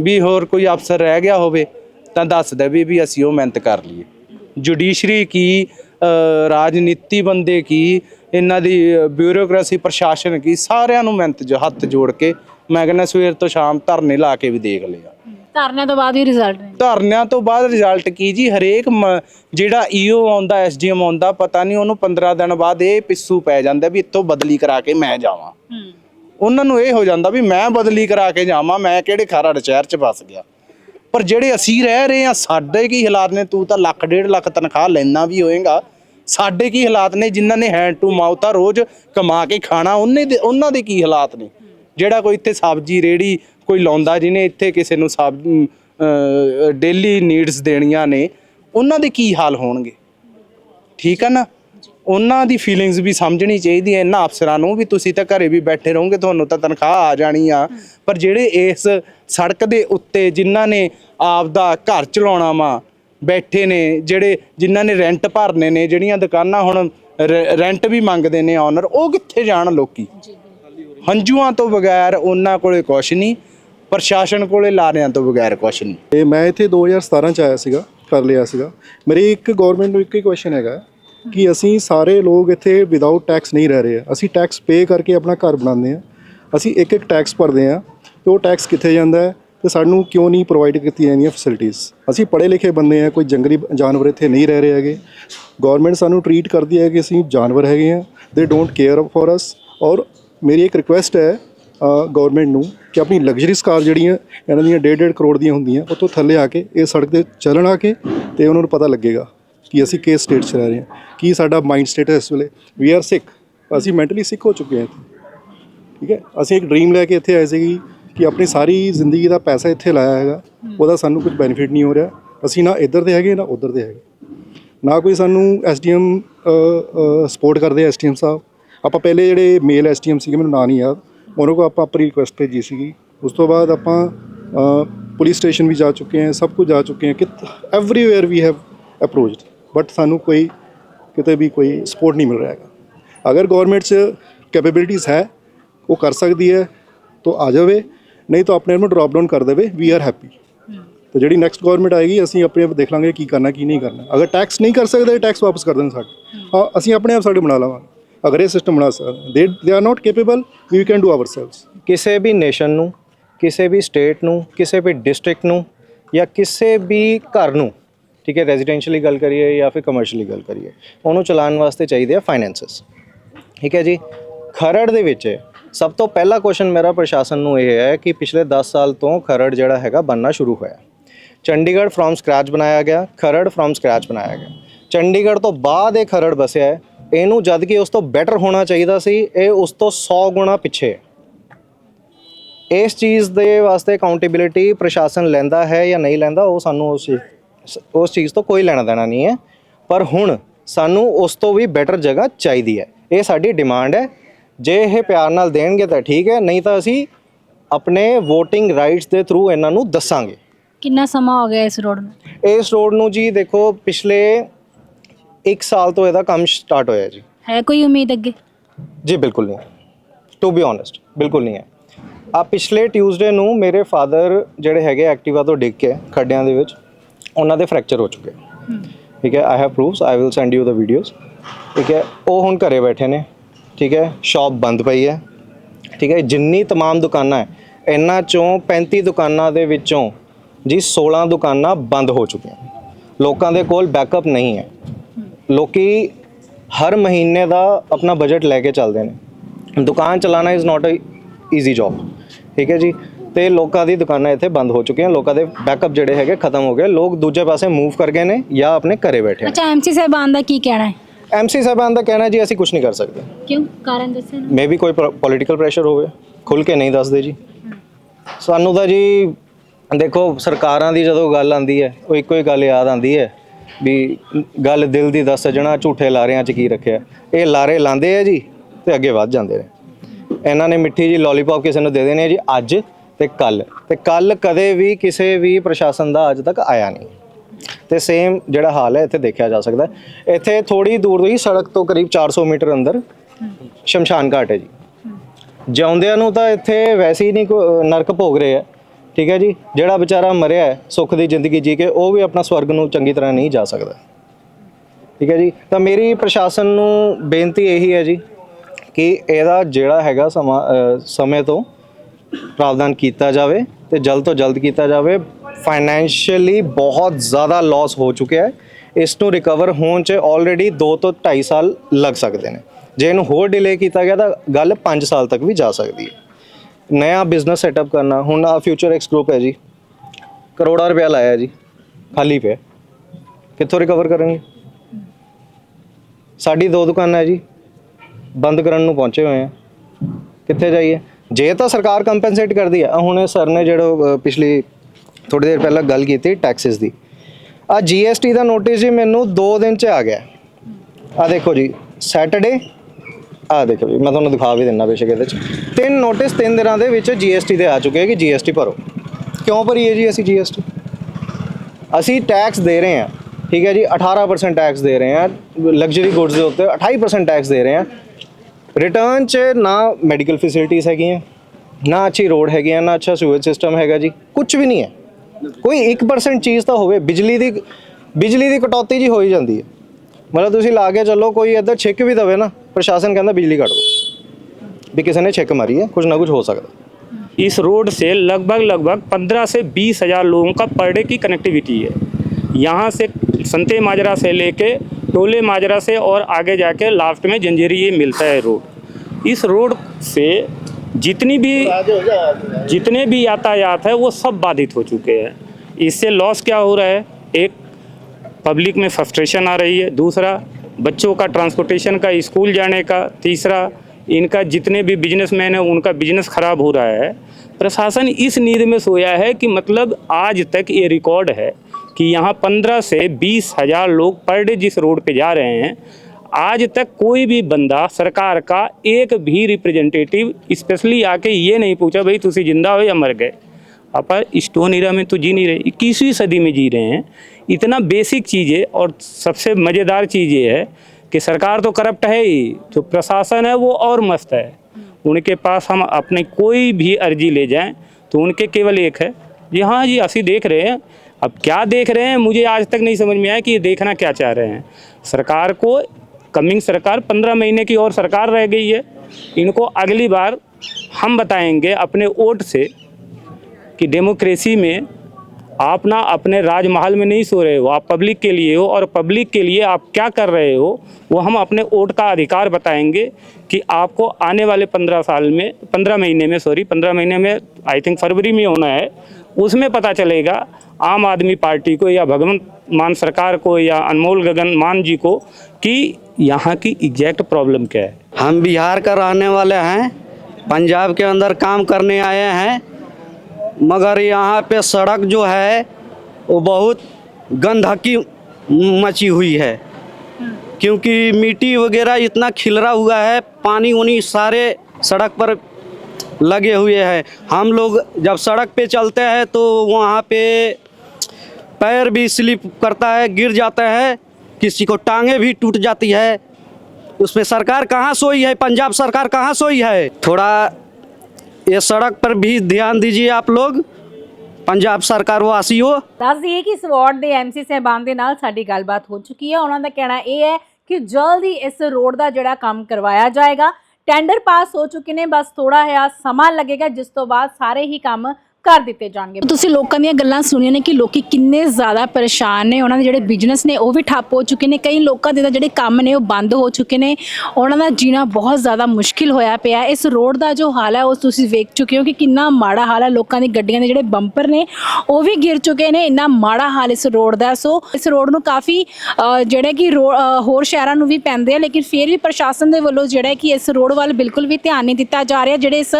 ਵੀ ਹੋਰ ਕੋਈ ਅਫਸਰ ਰਹਿ ਗਿਆ ਹੋਵੇ ਤਾਂ ਦੱਸ ਦੇ ਵੀ ਵੀ ਅਸੀਂ ਉਹ ਮਿਹਨਤ ਕਰ ਲਈਏ। ਜੁਡੀਸ਼ਰੀ ਕੀ ਰਾਜਨੀਤੀ ਬੰਦੇ ਕੀ ਇਹਨਾਂ ਦੀ ਬਿਊਰੋਕ੍ਰੇਸੀ ਪ੍ਰਸ਼ਾਸਨ ਕੀ ਸਾਰਿਆਂ ਨੂੰ ਮਿਹਨਤ ਜੋ ਹੱਥ ਜੋੜ ਕੇ ਮੈਂ ਕਹਿੰਦਾ ਸਵੇਰ ਤੋਂ ਸ਼ਾਮ ਧਰਨੇ ਲਾ ਕੇ ਵੀ ਦੇਖ ਲਿਆ। ਧਰਨੇ ਤੋਂ ਬਾਅਦ ਹੀ ਰਿਜ਼ਲਟ ਨੇ ਧਰਨਿਆਂ ਤੋਂ ਬਾਅਦ ਰਿਜ਼ਲਟ ਕੀ ਜੀ? ਹਰੇਕ ਜਿਹੜਾ ਈਓ ਆਉਂਦਾ ਐਸਡੀਐਮ ਆਉਂਦਾ ਪਤਾ ਨਹੀਂ ਉਹਨੂੰ 15 ਦਿਨ ਬਾਅਦ ਇਹ ਪਿੱਸੂ ਪੈ ਜਾਂਦਾ ਵੀ ਇੱਥੋਂ ਬਦਲੀ ਕਰਾ ਕੇ ਮੈਂ ਜਾਵਾਂ। ਉਹਨਾਂ ਨੂੰ ਇਹ ਹੋ ਜਾਂਦਾ ਵੀ ਮੈਂ ਬਦਲੀ ਕਰਾ ਕੇ ਜਾਵਾਂ ਮੈਂ ਕਿਹੜੇ ਖਾਰਾ ਸ਼ਹਿਰ ਚ ਫਸ ਗਿਆ। ਪਰ ਜਿਹੜੇ ਅਸੀਂ ਰਹਿ ਰਹੇ ਆ ਸਾਡੇ ਕੀ ਹਾਲਾਤ ਨੇ? ਤੂੰ ਤਾਂ ਲੱਖ ਡੇਢ ਲੱਖ ਤਨਖਾਹ ਲੈਣਾ ਵੀ ਹੋਏਗਾ। ਸਾਡੇ ਕੀ ਹਾਲਾਤ ਨੇ? ਜਿਨ੍ਹਾਂ ਨੇ ਹੈਂਡ ਟੂ ਮਾਊਥ ਆ ਰੋਜ਼ ਕਮਾ ਕੇ ਖਾਣਾ ਉਹਨੇ ਦੇ ਉਹਨਾਂ ਦੇ ਕੀ ਹਾਲਾਤ ਨੇ? ਜਿਹੜਾ ਕੋਈ ਇੱਥੇ ਸਬਜ਼ੀ ਰੇੜੀ ਕੋਈ ਲਾਉਂਦਾ ਜਿਹਨੇ ਇੱਥੇ ਕਿਸੇ ਨੂੰ ਸਬ ਡੇਲੀ ਨੀਡਸ ਦੇਣੀਆਂ ਨੇ ਉਹਨਾਂ ਦੇ ਕੀ ਹਾਲ ਹੋਣਗੇ? ਠੀਕ ਆ ਨਾ? ਉਹਨਾਂ ਦੀ ਫੀਲਿੰਗਸ ਵੀ ਸਮਝਣੀ ਚਾਹੀਦੀ ਹੈ ਇਹਨਾਂ ਅਫਸਰਾਂ ਨੂੰ ਵੀ ਤੁਸੀਂ ਤਾਂ ਘਰੇ ਵੀ ਬੈਠੇ ਰਹੋਗੇ ਤੁਹਾਨੂੰ ਤਾਂ ਤਨਖਾਹ ਆ ਜਾਣੀ ਆ। ਪਰ ਜਿਹੜੇ ਇਸ ਸੜਕ ਦੇ ਉੱਤੇ ਜਿਨ੍ਹਾਂ ਨੇ ਆਪ ਦਾ ਘਰ ਚਲਾਉਣਾ ਵਾ ਬੈਠੇ ਨੇ ਜਿਹੜੇ ਜਿਨ੍ਹਾਂ ਨੇ ਰੈਂਟ ਭਰਨੇ ਨੇ ਜਿਹੜੀਆਂ ਦੁਕਾਨਾਂ ਹੁਣ ਰੈਂਟ ਵੀ ਮੰਗਦੇ ਨੇ ਓਨਰ ਉਹ ਕਿੱਥੇ ਜਾਣ ਲੋਕੀ? ਹੰਝੂਆਂ ਤੋਂ ਬਗੈਰ ਉਹਨਾਂ ਕੋਲੇ ਕੁਛ ਨਹੀਂ। ਪ੍ਰਸ਼ਾਸਨ ਕੋਲੇ ਲਾਰਿਆਂ ਤੋਂ ਬਗੈਰ ਕੁਛ ਨਹੀਂ। ਤੇ ਮੈਂ ਇੱਥੇ 2017 ਚ ਆਇਆ ਸੀਗਾ, ਕਰ ਲਿਆ ਸੀਗਾ। ਮੇਰੀ ਇੱਕ ਗਵਰਨਮੈਂਟ ਨੂੰ ਇੱਕ ਹੀ ਕੁਐਸਚਨ ਹੈਗਾ, ਕਿ ਅਸੀਂ ਸਾਰੇ ਲੋਕ ਇੱਥੇ ਵਿਦਆਊਟ ਟੈਕਸ ਨਹੀਂ ਰਹਿ ਰਹੇ ਅਸੀਂ ਟੈਕਸ ਪੇ ਕਰਕੇ ਆਪਣਾ ਘਰ ਬਣਾਉਂਦੇ ਆ। ਅਸੀਂ ਇੱਕ ਇੱਕ ਟੈਕਸ ਭਰਦੇ ਆ ਤੇ ਉਹ ਟੈਕਸ ਕਿੱਥੇ ਜਾਂਦਾ ਹੈ ਤੇ ਸਾਨੂੰ ਕਿਉਂ ਨਹੀਂ ਪ੍ਰੋਵਾਈਡ ਕੀਤੀਆਂ ਜਾਂਦੀਆਂ ਫੈਸਿਲਿਟੀਆਂ ਅਸੀਂ ਪੜ੍ਹੇ ਲਿਖੇ ਬੰਦੇ ਆ, ਕੋਈ ਜੰਗਲੀ ਜਾਨਵਰ ਇੱਥੇ ਨਹੀਂ ਰਹਿ ਰਹੇ ਹੈਗੇ। ਗਵਰਨਮੈਂਟ ਸਾਨੂੰ ਟਰੀਟ ਕਰਦੀ ਹੈ ਕਿ ਅਸੀਂ ਜਾਨਵਰ ਹੈਗੇ ਆ। ਦੇ ਡੋਂਟ ਕੇਅਰ ਫॉर ਅਸ ਔਰ ਮੇਰੀ ਇੱਕ ਰਿਕੁਐਸਟ ਹੈ ਗਵਰਨਮੈਂਟ ਨੂੰ ਕਿ ਆਪਣੀ ਲਗਜ਼ਰੀਸ ਕਾਰ ਜਿਹੜੀਆਂ ਇਹਨਾਂ ਦੀਆਂ 1.5 ਕਰੋੜ ਦੀਆਂ ਹੁੰਦੀਆਂ, ਉਹ ਤੋਂ ਥੱਲੇ ਆ ਕੇ ਇਹ ਸੜਕ ਤੇ ਚੱਲਣ ਆ ਕੇ ਤੇ ਉਹਨਾਂ ਨੂੰ ਪਤਾ ਲੱਗੇਗਾ ਕਿ ਅਸੀਂ ਕਿਸ ਸਟੇਟ 'ਚ ਰਹਿ ਰਹੇ ਹਾਂ, ਕੀ ਸਾਡਾ ਮਾਈਂਡ ਸਟੇਟ ਹੈ ਇਸ ਵੇਲੇ। ਵੀ ਆਰ ਸਿੱਖ ਅਸੀਂ ਮੈਂਟਲੀ ਸਿੱਖ ਹੋ ਚੁੱਕੇ ਹਾਂ ਇੱਥੇ, ਠੀਕ ਹੈ? ਅਸੀਂ ਇੱਕ ਡ੍ਰੀਮ ਲੈ ਕੇ ਇੱਥੇ ਆਏ ਸੀਗੇ ਕਿ ਆਪਣੀ ਸਾਰੀ ਜ਼ਿੰਦਗੀ ਦਾ ਪੈਸਾ ਇੱਥੇ ਲਾਇਆ ਹੈਗਾ, ਉਹਦਾ ਸਾਨੂੰ ਕੁਝ ਬੈਨੀਫਿਟ ਨਹੀਂ ਹੋ ਰਿਹਾ। ਅਸੀਂ ਨਾ ਇੱਧਰ ਦੇ ਹੈਗੇ, ਨਾ ਉੱਧਰ ਦੇ ਹੈਗੇ। ਨਾ ਕੋਈ ਸਾਨੂੰ ਐਸਡੀਐਮ ਸਪੋਰਟ ਕਰਦੇ ਐਸਡੀਐਮ ਸਾਹਿਬ। ਆਪਾਂ ਪਹਿਲੇ ਜਿਹੜੇ ਮੇਲ ਐਸਡੀਐਮ ਸੀਗੇ, ਮੈਨੂੰ ਨਾਂ ਨਹੀਂ ਯਾਦ। ਉਹਨਾਂ ਕੋਲ ਆਪਾਂ ਆਪਣੀ ਰਿਕੁਐਸਟ ਭੇਜੀ ਸੀਗੀ। ਉਸ ਤੋਂ ਬਾਅਦ ਆਪਾਂ ਪੁਲਿਸ ਸਟੇਸ਼ਨ ਵੀ ਜਾ ਚੁੱਕੇ ਹਾਂ, ਸਭ ਕੁਝ ਜਾ ਚੁੱਕੇ ਹਾਂ ਕਿ everywhere we have approached but ਸਾਨੂੰ ਕੋਈ ਕਿਤੇ ਵੀ ਕੋਈ ਸਪੋਰਟ ਨਹੀਂ ਮਿਲ ਰਿਹਾ ਹੈਗਾ। ਅਗਰ ਗਵਰਨਮੈਂਟ 'ਚ ਕੈਪੇਬਿਲਿਟੀਜ਼ ਹੈ, ਉਹ ਕਰ ਸਕਦੀ ਹੈ, ਤਾਂ ਆ ਜਾਵੇ, ਨਹੀਂ ਤਾਂ ਆਪਣੇ ਆਪ ਨੂੰ ਡ੍ਰੌਪ ਡਾਊਨ ਕਰ ਦੇਵੇ ਵੀ ਆਰ ਹੈਪੀ ਤੇ ਜਿਹੜੀ ਨੈਕਸਟ ਗਵਰਨਮੈਂਟ ਆਏਗੀ, ਅਸੀਂ ਆਪਣੇ ਆਪ ਦੇਖ ਲਾਂਗੇ ਕੀ ਕਰਨਾ, ਕੀ ਨਹੀਂ ਕਰਨਾ। ਅਗਰ ਟੈਕਸ ਨਹੀਂ ਕਰ ਸਕਦੇ ਟੈਕਸ ਵਾਪਸ ਕਰ ਦੇਣ ਸਾਡੇ। ਹਾਂ, ਅਸੀਂ ਆਪਣੇ ਆਪ ਸਾਡੇ ਬਣਾ ਲਵਾਂਗੇ। ਅਗਰ ਇਹ ਸਿਸਟਮ ਬਣਾ ਦੇ ਦੇ are not capable we can do ourselves ਕਿਸੇ ਵੀ ਨੇਸ਼ਨ ਨੂੰ, ਕਿਸੇ ਵੀ ਸਟੇਟ ਨੂੰ, ਕਿਸੇ ਵੀ ਡਿਸਟ੍ਰਿਕਟ ਨੂੰ ਜਾਂ ਕਿਸੇ ਵੀ ਘਰ ਨੂੰ, ਠੀਕ ਹੈ ਰੈਜ਼ੀਡੈਂਸ਼ੀਅਲੀ ਗੱਲ ਕਰੀਏ ਜਾਂ ਫਿਰ ਕਮਰਸ਼ੀਅਲੀ ਗੱਲ ਕਰੀਏ, ਉਹਨੂੰ ਚਲਾਉਣ ਵਾਸਤੇ ਚਾਹੀਦੇ ਆ ਫਾਈਨੈਂਸਸ ਠੀਕ ਹੈ ਜੀ? ਖਰੜ ਦੇ ਵਿੱਚ ਸਭ ਤੋਂ ਪਹਿਲਾ ਕੁਐਸਚਨ ਮੇਰਾ ਪ੍ਰਸ਼ਾਸਨ ਨੂੰ ਇਹ ਹੈ ਕਿ ਪਿਛਲੇ 10 ਸਾਲ ਤੋਂ ਖਰੜ ਜਿਹੜਾ ਹੈਗਾ ਬੰਨਣਾ ਸ਼ੁਰੂ ਹੋਇਆ। ਚੰਡੀਗੜ੍ਹ ਫਰੋਮ ਸਕ੍ਰੈਚ ਬਣਾਇਆ ਗਿਆ, ਖਰੜ ਫਰੋਮ ਸਕ੍ਰੈਚ ਬਣਾਇਆ ਗਿਆ। ਚੰਡੀਗੜ੍ਹ ਤੋਂ ਬਾਅਦ ਇਹ ਖਰੜ ਵਸਿਆ ਹੈ। ਇਹਨੂੰ ਜਦ ਕਿ ਉਸ ਤੋਂ ਬੈਟਰ ਹੋਣਾ ਚਾਹੀਦਾ ਸੀ ਇਹ ਉਸ ਤੋਂ 100 ਗੁਣਾ ਪਿੱਛੇ। ਹੈ ਇਸ ਚੀਜ਼ ਦੇ ਵਾਸਤੇ ਅਕਾਊਂਟੇਬਿਲਿਟੀ ਪ੍ਰਸ਼ਾਸਨ ਲੈਂਦਾ ਹੈ ਜਾਂ ਨਹੀਂ ਲੈਂਦਾ ਉਹ ਸਾਨੂੰ ਉਸ ਉਸ ਚੀਜ਼ ਤੋਂ ਕੋਈ ਲੈਣਾ ਦੇਣਾ ਨਹੀਂ ਹੈ। ਪਰ ਹੁਣ ਸਾਨੂੰ ਉਸ ਤੋਂ ਵੀ ਬੈਟਰ ਜਗ੍ਹਾ ਚਾਹੀਦੀ ਹੈ। ਇਹ ਸਾਡੀ ਡਿਮਾਂਡ ਹੈ। ਜੇ ਇਹ ਪਿਆਰ ਨਾਲ ਦੇਣਗੇ ਤਾਂ ਠੀਕ ਹੈ ਨਹੀਂ ਤਾਂ ਅਸੀਂ ਆਪਣੇ VOTING ਰਾਈਟਸ ਦੇ ਥਰੂ ਇਹਨਾਂ ਨੂੰ ਦੱਸਾਂਗੇ। ਕਿੰਨਾ ਸਮਾਂ ਹੋ ਗਿਆ ਇਸ ਰੋਡ ਨੂੰ? ਇਸ ਰੋਡ ਨੂੰ ਜੀ ਦੇਖੋ ਪਿਛਲੇ 1 ਸਾਲ ਤੋਂ ਇਹਦਾ ਕੰਮ ਸਟਾਰਟ ਹੋਇਆ ਜੀ ਹੈ ਕੋਈ ਉਮੀਦ ਅੱਗੇ ਜੀ ਬਿਲਕੁਲ ਨਹੀਂ ਟੂ ਬੀ ਓਨੈਸਟ ਬਿਲਕੁਲ ਨਹੀਂ ਹੈ ਆ ਪਿਛਲੇ ਟਿਊਜ਼ਡੇ ਨੂੰ ਮੇਰੇ ਫਾਦਰ ਜਿਹੜੇ ਹੈਗੇ ਐਕਟਿਵਾ ਤੋਂ ਡਿੱਗ ਕੇ ਖੱਡਿਆਂ ਦੇ ਵਿੱਚ ਉਹਨਾਂ ਦੇ ਫ੍ਰੈਕਚਰ ਹੋ ਚੁੱਕੇ ਠੀਕ ਹੈ I have proofs I will send you the videos ਠੀਕ ਹੈ ਉਹ ਹੁਣ ਘਰੇ ਬੈਠੇ ਨੇ ਠੀਕ ਹੈ ਸ਼ਾਪ ਬੰਦ ਪਈ ਹੈ ਠੀਕ ਹੈ ਜਿੰਨੀ तमाम ਦੁਕਾਨਾਂ ਹੈ ਇਹਨਾਂ ਚੋਂ 35 ਦੁਕਾਨਾਂ ਦੇ ਵਿੱਚੋਂ ਜੀ 16 ਦੁਕਾਨਾਂ ਬੰਦ ਹੋ ਚੁੱਕੀਆਂ ਲੋਕਾਂ ਦੇ ਕੋਲ ਬੈਕਅਪ ਨਹੀਂ ਹੈ ਲੋਕੀ ਹਰ ਮਹੀਨੇ ਦਾ ਆਪਣਾ ਬਜਟ ਲੈ ਕੇ ਚੱਲਦੇ ਨੇ। ਦੁਕਾਨ ਚਲਾਉਣਾ is not a easy job ਠੀਕ ਹੈ ਜੀ? ਤੇ ਲੋਕਾਂ ਦੀ ਦੁਕਾਨਾਂ ਇੱਥੇ ਬੰਦ ਹੋ ਚੁੱਕੀਆਂ ਲੋਕਾਂ ਦੇ ਬੈਕਅਪ ਜਿਹੜੇ ਹੈਗੇ ਖਤਮ ਹੋ ਗਏ। ਲੋਕ ਦੂਜੇ ਪਾਸੇ ਮੂਵ ਕਰ ਗਏ ਨੇ ਜਾਂ ਆਪਣੇ ਘਰੇ ਬੈਠੇ ਨੇ। ਅੱਛਾ ਐਮਸੀ ਸਾਹਿਬਾਨ ਦਾ ਕੀ ਕਹਿਣਾ ਹੈ? ਐਮਸੀ ਸਾਹਿਬਾਨ ਦਾ ਕਹਿਣਾ ਜੀ ਅਸੀਂ ਕੁਝ ਨਹੀਂ ਕਰ ਸਕਦੇ। ਕਿਉਂ? ਕਾਰਨ ਦੱਸੋ ਨਾ। ਮੇ ਵੀ ਕੋਈ ਪੋਲੀਟੀਕਲ ਪ੍ਰੈਸ਼ਰ ਹੋਵੇ ਖੁੱਲ ਕੇ ਨਹੀਂ ਦੱਸਦੇ ਜੀ। ਸਾਨੂੰ ਤਾਂ ਜੀ ਦੇਖੋ ਸਰਕਾਰਾਂ ਦੀ ਜਦੋਂ ਗੱਲ ਆਂਦੀ ਹੈ ਉਹ ਇੱਕੋ ਹੀ ਗੱਲ ਯਾਦ ਆਂਦੀ ਹੈ। ਵੀ ਗੱਲ ਦਿਲ ਦੀ ਦੱਸ ਸਜਣਾ ਝੂਠੇ ਲਾਰਿਆਂ 'ਚ ਕੀ ਰੱਖਿਆ? ਇਹ ਲਾਰੇ ਲਾਉਂਦੇ ਆ ਜੀ ਤੇ ਅੱਗੇ ਵੱਧ ਜਾਂਦੇ ਨੇ। ਇਹਨਾਂ ਨੇ ਮਿੱਠੀ ਜੀ ਲੋਲੀਪੌਪ ਕਿਸੇ ਨੂੰ ਦੇ ਦੇਣੇ ਆ ਜੀ ਅੱਜ ਤੇ ਕੱਲ ਤੇ ਕੱਲ ਕਦੇ ਵੀ ਕਿਸੇ ਵੀ ਪ੍ਰਸ਼ਾਸਨ ਦਾ ਅੱਜ ਤੱਕ ਆਇਆ ਨਹੀਂ। ਤੇ ਸੇਮ ਜਿਹੜਾ ਹਾਲ ਹੈ ਇੱਥੇ ਦੇਖਿਆ ਜਾ ਸਕਦਾ ਹੈ। ਇੱਥੇ ਥੋੜੀ ਦੂਰ ਹੀ ਸੜਕ ਤੋਂ ਕਰੀਬ 400 ਮੀਟਰ ਅੰਦਰ ਸ਼ਮਸ਼ਾਨ ਘਾਟ ਹੈ ਜੀ। ਜਿਉਂਦਿਆਂ ਨੂੰ ਤਾਂ ਇੱਥੇ ਵੈਸੇ ਹੀ ਨਹੀਂ ਕੋ- ਨਰਕ ਭੋਗ ਰਹੇ ਆ। ਠੀਕ ਹੈ ਜੀ? ਜਿਹੜਾ ਵਿਚਾਰਾ ਮਰਿਆ ਹੈ, ਸੁੱਖ ਦੀ ਜ਼ਿੰਦਗੀ ਜੀ ਕੇ, ਉਹ ਵੀ ਆਪਣਾ ਸਵਰਗ ਨੂੰ ਚੰਗੀ ਤਰ੍ਹਾਂ ਨਹੀਂ ਜਾ ਸਕਦਾ। ਠੀਕ ਹੈ ਜੀ? ਤਾਂ ਮੇਰੀ ਪ੍ਰਸ਼ਾਸਨ ਨੂੰ ਬੇਨਤੀ ਇਹੀ ਹੈ ਜੀ ਕਿ ਇਹਦਾ ਜਿਹੜਾ ਹੈਗਾ ਸਮਾਂ ਸਮੇਂ ਤੋਂ ਪ੍ਰਾਵਧਾਨ ਕੀਤਾ ਜਾਵੇ ਤੇ ਜਲਦ ਤੋਂ ਜਲਦ ਕੀਤਾ ਜਾਵੇ। ਫਾਈਨੈਂਸ਼ੀਅਲੀ ਬਹੁਤ ਜ਼ਿਆਦਾ ਲਾਸ ਹੋ ਚੁੱਕਿਆ ਹੈ। ਇਸ ਨੂੰ ਰਿਕਵਰ ਹੋਣ 'ਚ ਆਲਰੇਡੀ 2 ਤੋਂ 2.5 ਸਾਲ ਲੱਗ ਸਕਦੇ ਨੇ। ਜੇ ਇਹਨੂੰ ਹੋਰ ਡਿਲੇ ਕੀਤਾ ਗਿਆ ਤਾਂ ਗੱਲ 5 ਸਾਲ ਤੱਕ ਵੀ ਜਾ ਸਕਦੀ ਹੈ। ਨया ਬਿਜ਼ਨਸ ਸੈਟਅਪ ਕਰਨਾ। ਹੁਣ ਆ ਫਿਊਚਰ ਐਕਸ ਗਰੁੱਪ ਹੈ ਜੀ। ਕਰੋੜਾ ਰੁਪਇਆ ਲਾਇਆ ਜੀ। ਖਾਲੀ ਪਿਆ। ਕਿੱਥੋਂ ਰਿਕਵਰ ਕਰਾਂਗੇ ਸਾਡੀ ਦੋ ਦੁਕਾਨਾਂ ਹੈ ਜੀ। ਬੰਦ ਕਰਨ ਨੂੰ ਪਹੁੰਚੇ ਹੋਏ ਆ। ਕਿੱਥੇ ਜਾਈਏ? ਜੇ ਤਾਂ ਸਰਕਾਰ ਕੰਪਨਸੇਟ ਕਰਦੀ ਹੈ ਹੁਣ ਸਰ ਨੇ ਜਿਹੜਾ ਪਿਛਲੀ ਥੋੜੀ ਦੇਰ ਪਹਿਲਾਂ ਗੱਲ ਕੀਤੀ ਟੈਕਸਸ ਦੀ। ਆ ਜੀਐਸਟੀ ਦਾ ਨੋਟਿਸ ਜੀ ਮੈਨੂੰ 2 ਦਿਨ ਚ ਆ ਗਿਆ। ਆ ਦੇਖੋ ਜੀ। ਸੈਟਰਡੇ ਆ ਦੇਖੋ ਜੀ, ਮੈਂ ਤੁਹਾਨੂੰ ਦਿਖਾ ਵੀ ਦਿੰਨਾ ਬੇਸ਼ੱਕ ਇਹਦੇ ਚ। ਤਿੰਨ ਨੋਟਿਸ ਤਿੰਨ ਦਿਨਾਂ ਦੇ ਵਿੱਚ ਜੀਐਸਟੀ ਦੇ ਆ ਚੁੱਕੇ ਹੈ ਕਿ ਜੀਐਸਟੀ ਭਰੋ। ਕਿਉਂ ਭਰੀਏ ਜੀ ਅਸੀਂ ਜੀਐਸਟੀ ਅਸੀਂ ਟੈਕਸ ਦੇ ਰਹੇ ਹਾਂ, ਠੀਕ ਹੈ ਜੀ 18% ਟੈਕਸ ਦੇ ਰਹੇ ਹਾਂ ਲਗਜ਼ਰੀ ਗੁੱਡਸ ਦੇ ਉੱਤੇ 28% ਟੈਕਸ ਦੇ ਰਹੇ ਹਾਂ। ਰਿਟਰਨ 'ਚ ਨਾ ਮੈਡੀਕਲ ਫੈਸਿਲਿਟੀਜ਼ ਹੈਗੀਆਂ, ਨਾ ਅੱਛੀ ਰੋਡ ਹੈਗੀਆਂ, ਨਾ ਅੱਛਾ ਸੂਏਜ ਸਿਸਟਮ ਹੈਗਾ ਜੀ ਕੁਝ ਵੀ ਨਹੀਂ ਹੈ। ਕੋਈ 1% ਚੀਜ਼ ਤਾਂ ਹੋਵੇ, ਬਿਜਲੀ ਦੀ ਬਿਜਲੀ ਦੀ ਕਟੌਤੀ ਜੀ ਹੋ ਹੀ ਜਾਂਦੀ ਹੈ। ਮਤਲਬ ਤੁਸੀਂ ਲਾ ਕੇ ਚੱਲੋ ਕੋਈ ਇੱਧਰ ਛਿੱਕ ਵੀ ਦਵੇ ਨਾ ਪ੍ਰਸ਼ਾਸਨ ਕਹਿੰਦਾ ਬਿਜਲੀ ਕੱਟ ਦਿਓ ਵੀ ਕਿਸੇ ਨੇ ਛਿੱਕ ਮਾਰੀ ਹੈ ਕੁਝ ਨਾ ਕੁਝ ਹੋ ਸਕਦਾ इस रोड से लगभग लगभग 15 से बीस हजार लोगों का पर डे की कनेक्टिविटी है यहाँ से संते माजरा से लेके टोले माजरा से और आगे जाके लास्ट में जंजीरी ये मिलता है रोड इस रोड से जितनी भी जितने भी यातायात है वो सब बाधित हो चुके हैं इससे लॉस क्या हो रहा है एक पब्लिक में फ्रस्ट्रेशन आ रही है। दूसरा, बच्चों का ट्रांसपोर्टेशन का, स्कूल जाने का। तीसरा, इनका जितने भी बिजनेसमैन है, उनका बिज़नेस खराब हो रहा है। प्रशासन इस नींद में सोया है कि मतलब आज तक ये रिकॉर्ड है कि यहाँ पंद्रह से बीस हज़ार लोग पर डे जिस रोड पे जा रहे हैं, आज तक कोई भी बंदा सरकार का एक भी रिप्रेजेंटेटिव, स्पेशली आके ये नहीं पूछा, भाई, तुसी ज़िंदा हो या मर गए? आप स्टोन इरा में तो जी नहीं रहे, इक्कीसवीं सदी में जी रहे हैं। इतना बेसिक चीज़ है और सबसे मज़ेदार चीज़ ये है कि सरकार तो करप्ट है ही, जो प्रशासन है वो और मस्त है। उनके पास हम अपने कोई भी अर्जी ले जाएँ तो उनके केवल एक है। जी हाँ जी, असी देख रहे हैं। अब क्या देख रहे हैं, मुझे आज तक नहीं समझ में आया कि ये देखना क्या चाह रहे हैं। सरकार को कमिंग सरकार, पंद्रह महीने की और सरकार रह गई है। इनको अगली बार हम बताएँगे अपने वोट से कि डेमोक्रेसी में आप ना अपने राजमहल में नहीं सो रहे हो, आप पब्लिक के लिए हो और पब्लिक के लिए आप क्या कर रहे हो, वो हम अपने वोट का अधिकार बताएँगे कि आपको आने वाले पंद्रह साल में, पंद्रह महीने में सॉरी पंद्रह महीने में आई थिंक फरवरी में होना है, उसमें पता चलेगा आम आदमी पार्टी को या भगवंत मान सरकार को या अनमोल गगन मान जी को कि यहाँ की एग्जैक्ट प्रॉब्लम क्या है। हम बिहार का रहने वाले हैं, पंजाब के अंदर काम करने आए हैं मगर यहाँ पे सड़क जो है, वो बहुत गंदगी मची हुई है। क्योंकि मिट्टी वगैरह इतना खिलरा हुआ है, पानी उनी सारे सड़क पर लगे हुए हैं। हम लोग जब सड़क पे चलते हैं तो वहाँ पे पैर भी स्लिप करता है, गिर जाता है, किसी को टांगे भी टूट जाती है। उसमें सरकार कहाँ सोई है? पंजाब सरकार कहाँ सोई है? थोड़ा ये सड़क पर भी ध्यान दीजिए आप लोग पंजाब सरकार वासियों ਦੱਸ ਦਈਏ ਕਿ ਇਸ ਵਾਰਡ ਦੇ ਐਮਸੀ ਸਹਿਬਾਨ ਦੇ ਨਾਲ ਸਾਡੀ ਗੱਲਬਾਤ ਹੋ ਚੁੱਕੀ ਹੈ ਉਹਨਾਂ ਦਾ ਕਹਿਣਾ ਇਹ ਹੈ ਕਿ ਜਲਦ ਹੀ ਇਸ ਰੋਡ ਦਾ ਜਿਹੜਾ ਕੰਮ ਕਰਵਾਇਆ ਜਾਏਗਾ ਟੈਂਡਰ ਪਾਸ ਹੋ ਚੁੱਕੇ ਨੇ ਬਸ ਥੋੜਾ ਜਿਹਾ ਸਮਾਂ ਲੱਗੇਗਾ ਜਿਸ ਤੋਂ ਬਾਅਦ ਸਾਰੇ ਹੀ ਕੰਮ ਕਰ ਦਿੱਤੇ ਜਾਣਗੇ। ਤੁਸੀਂ ਲੋਕਾਂ ਦੀਆਂ ਗੱਲਾਂ ਸੁਣੀਆਂ ਨੇ ਕਿ ਲੋਕੀ ਕਿੰਨੇ ਜ਼ਿਆਦਾ ਪਰੇਸ਼ਾਨ ਨੇ। ਉਹਨਾਂ ਦੇ ਜਿਹੜੇ ਬਿਜ਼ਨਸ ਨੇ, ਉਹ ਵੀ ਠੱਪ ਹੋ ਚੁੱਕੇ ਨੇ। ਕਈ ਲੋਕਾਂ ਦੇ ਤਾਂ ਜਿਹੜੇ ਕੰਮ ਨੇ, ਉਹ ਬੰਦ ਹੋ ਚੁੱਕੇ ਨੇ। ਉਹਨਾਂ ਦਾ ਜੀਣਾ ਬਹੁਤ ਜ਼ਿਆਦਾ ਮੁਸ਼ਕਿਲ ਹੋਇਆ ਪਿਆ। ਇਸ ਰੋਡ ਦਾ ਜੋ ਹਾਲ ਹੈ, ਉਹ ਤੁਸੀਂ ਵੇਖ ਚੁੱਕੇ ਹੋ ਕਿ ਕਿੰਨਾ ਮਾੜਾ ਹਾਲ ਹੈ। ਲੋਕਾਂ ਦੀ ਗੱਡੀਆਂ ਦੇ ਜਿਹੜੇ ਬੰਪਰ ਨੇ, ਉਹ ਵੀ ਗਿਰ ਚੁੱਕੇ ਨੇ। ਇੰਨਾ ਮਾੜਾ ਹਾਲ ਇਸ ਰੋਡ ਦਾ। ਸੋ ਇਸ ਰੋਡ ਨੂੰ ਕਾਫੀ ਜਿਹੜੇ ਕਿ ਰੋ- ਹੋਰ ਸ਼ਹਿਰਾਂ ਨੂੰ ਵੀ ਪੈਂਦੇ ਆ। ਲੇਕਿਨ ਫਿਰ ਵੀ ਪ੍ਰਸ਼ਾਸਨ ਦੇ ਵੱਲੋਂ ਜਿਹੜਾ ਕਿ ਇਸ ਰੋਡ ਵੱਲ ਬਿਲਕੁਲ ਵੀ ਧਿਆਨ ਨਹੀਂ ਦਿੱਤਾ ਜਾ ਰਿਹਾ। ਜਿਹੜੇ ਇਸ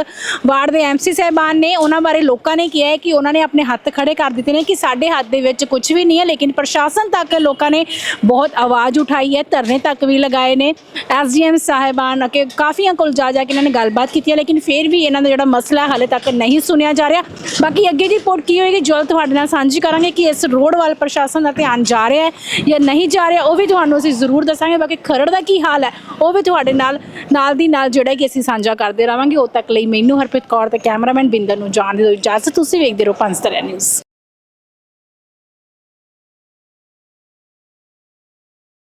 ਵਾਰਡ ਦੇ ਐਮਸੀ ਸਾਹਿਬਾਨ ਨੇ, ਉਹਨਾਂ ਬਾਰੇ ਲੋਕਾਂ ਨੇ ਕਿਹਾ ਹੈ ਕਿ ਉਹਨਾਂ ਨੇ ਆਪਣੇ ਹੱਥ ਖੜੇ ਕਰ ਦਿੱਤੇ ਨੇ ਕਿ ਸਾਡੇ ਹੱਥ ਦੇ ਵਿੱਚ ਕੁਝ ਵੀ ਨਹੀਂ ਹੈ, ਲੇਕਿਨ ਪ੍ਰਸ਼ਾਸਨ ਤੱਕ ਲੋਕਾਂ ਨੇ ਬਹੁਤ ਆਵਾਜ਼ ਉਠਾਈ ਹੈ, ਧਰਨੇ ਤੱਕ ਵੀ ਲਗਾਏ ਨੇ। ਐਸਡੀਐਮ ਸਾਹਿਬਾਨ ਕਿ ਕਾਫੀਆਂ ਕੋਲ ਜਾ ਜਾ ਕੇ ਇਹਨਾਂ ਨੇ ਗੱਲਬਾਤ ਕੀਤੀ ਹੈ, ਲੇਕਿਨ ਫਿਰ ਵੀ ਇਹਨਾਂ ਦਾ ਜਿਹੜਾ ਮਸਲਾ ਹਾਲੇ ਤੱਕ ਨਹੀਂ ਸੁਣਿਆ ਜਾ ਰਿਹਾ। ਬਾਕੀ ਅੱਗੇ ਦੀ ਰਿਪੋਰਟ ਕੀ ਹੋਏਗੀ, ਜਲਦ ਤੁਹਾਡੇ ਨਾਲ ਸਾਂਝੀ ਕਰਾਂਗੇ ਕਿ ਇਸ ਰੋਡ ਵੱਲ ਪ੍ਰਸ਼ਾਸਨ ਦਾ ਧਿਆਨ ਜਾ ਰਿਹਾ ਹੈ ਜਾਂ ਨਹੀਂ ਜਾ ਰਿਹਾ, ਉਹ ਵੀ ਤੁਹਾਨੂੰ ਅਸੀਂ ਜ਼ਰੂਰ ਦੱਸਾਂਗੇ। ਬਾਕੀ ਖਰੜ ਦਾ ਕੀ ਹਾਲ ਹੈ, ਉਹ ਵੀ ਤੁਹਾਡੇ ਨਾਲ ਨਾਲ ਦੀ ਨਾਲ ਜਿਹੜਾ ਕਿ ਅਸੀਂ ਸਾਂਝਾ ਕਰਦੇ ਰਵਾਂਗੇ ਉਦ ਤੱਕ ਲਈ ਮੈਨੂੰ ਹਰਪ੍ਰੀਤ ਕੌਰ ਤੇ ਕੈਮਰਾਮੈਨ ਬਿੰਦਰ ਨੂੰ ਜਾਣ ਦਿਓ ਇਜਾਜ਼ਤ ਤੁਸੀਂ ਵੇਖਦੇ ਰਹੋ ਪੰਜਤਰਿਆ ਨਿਊਜ਼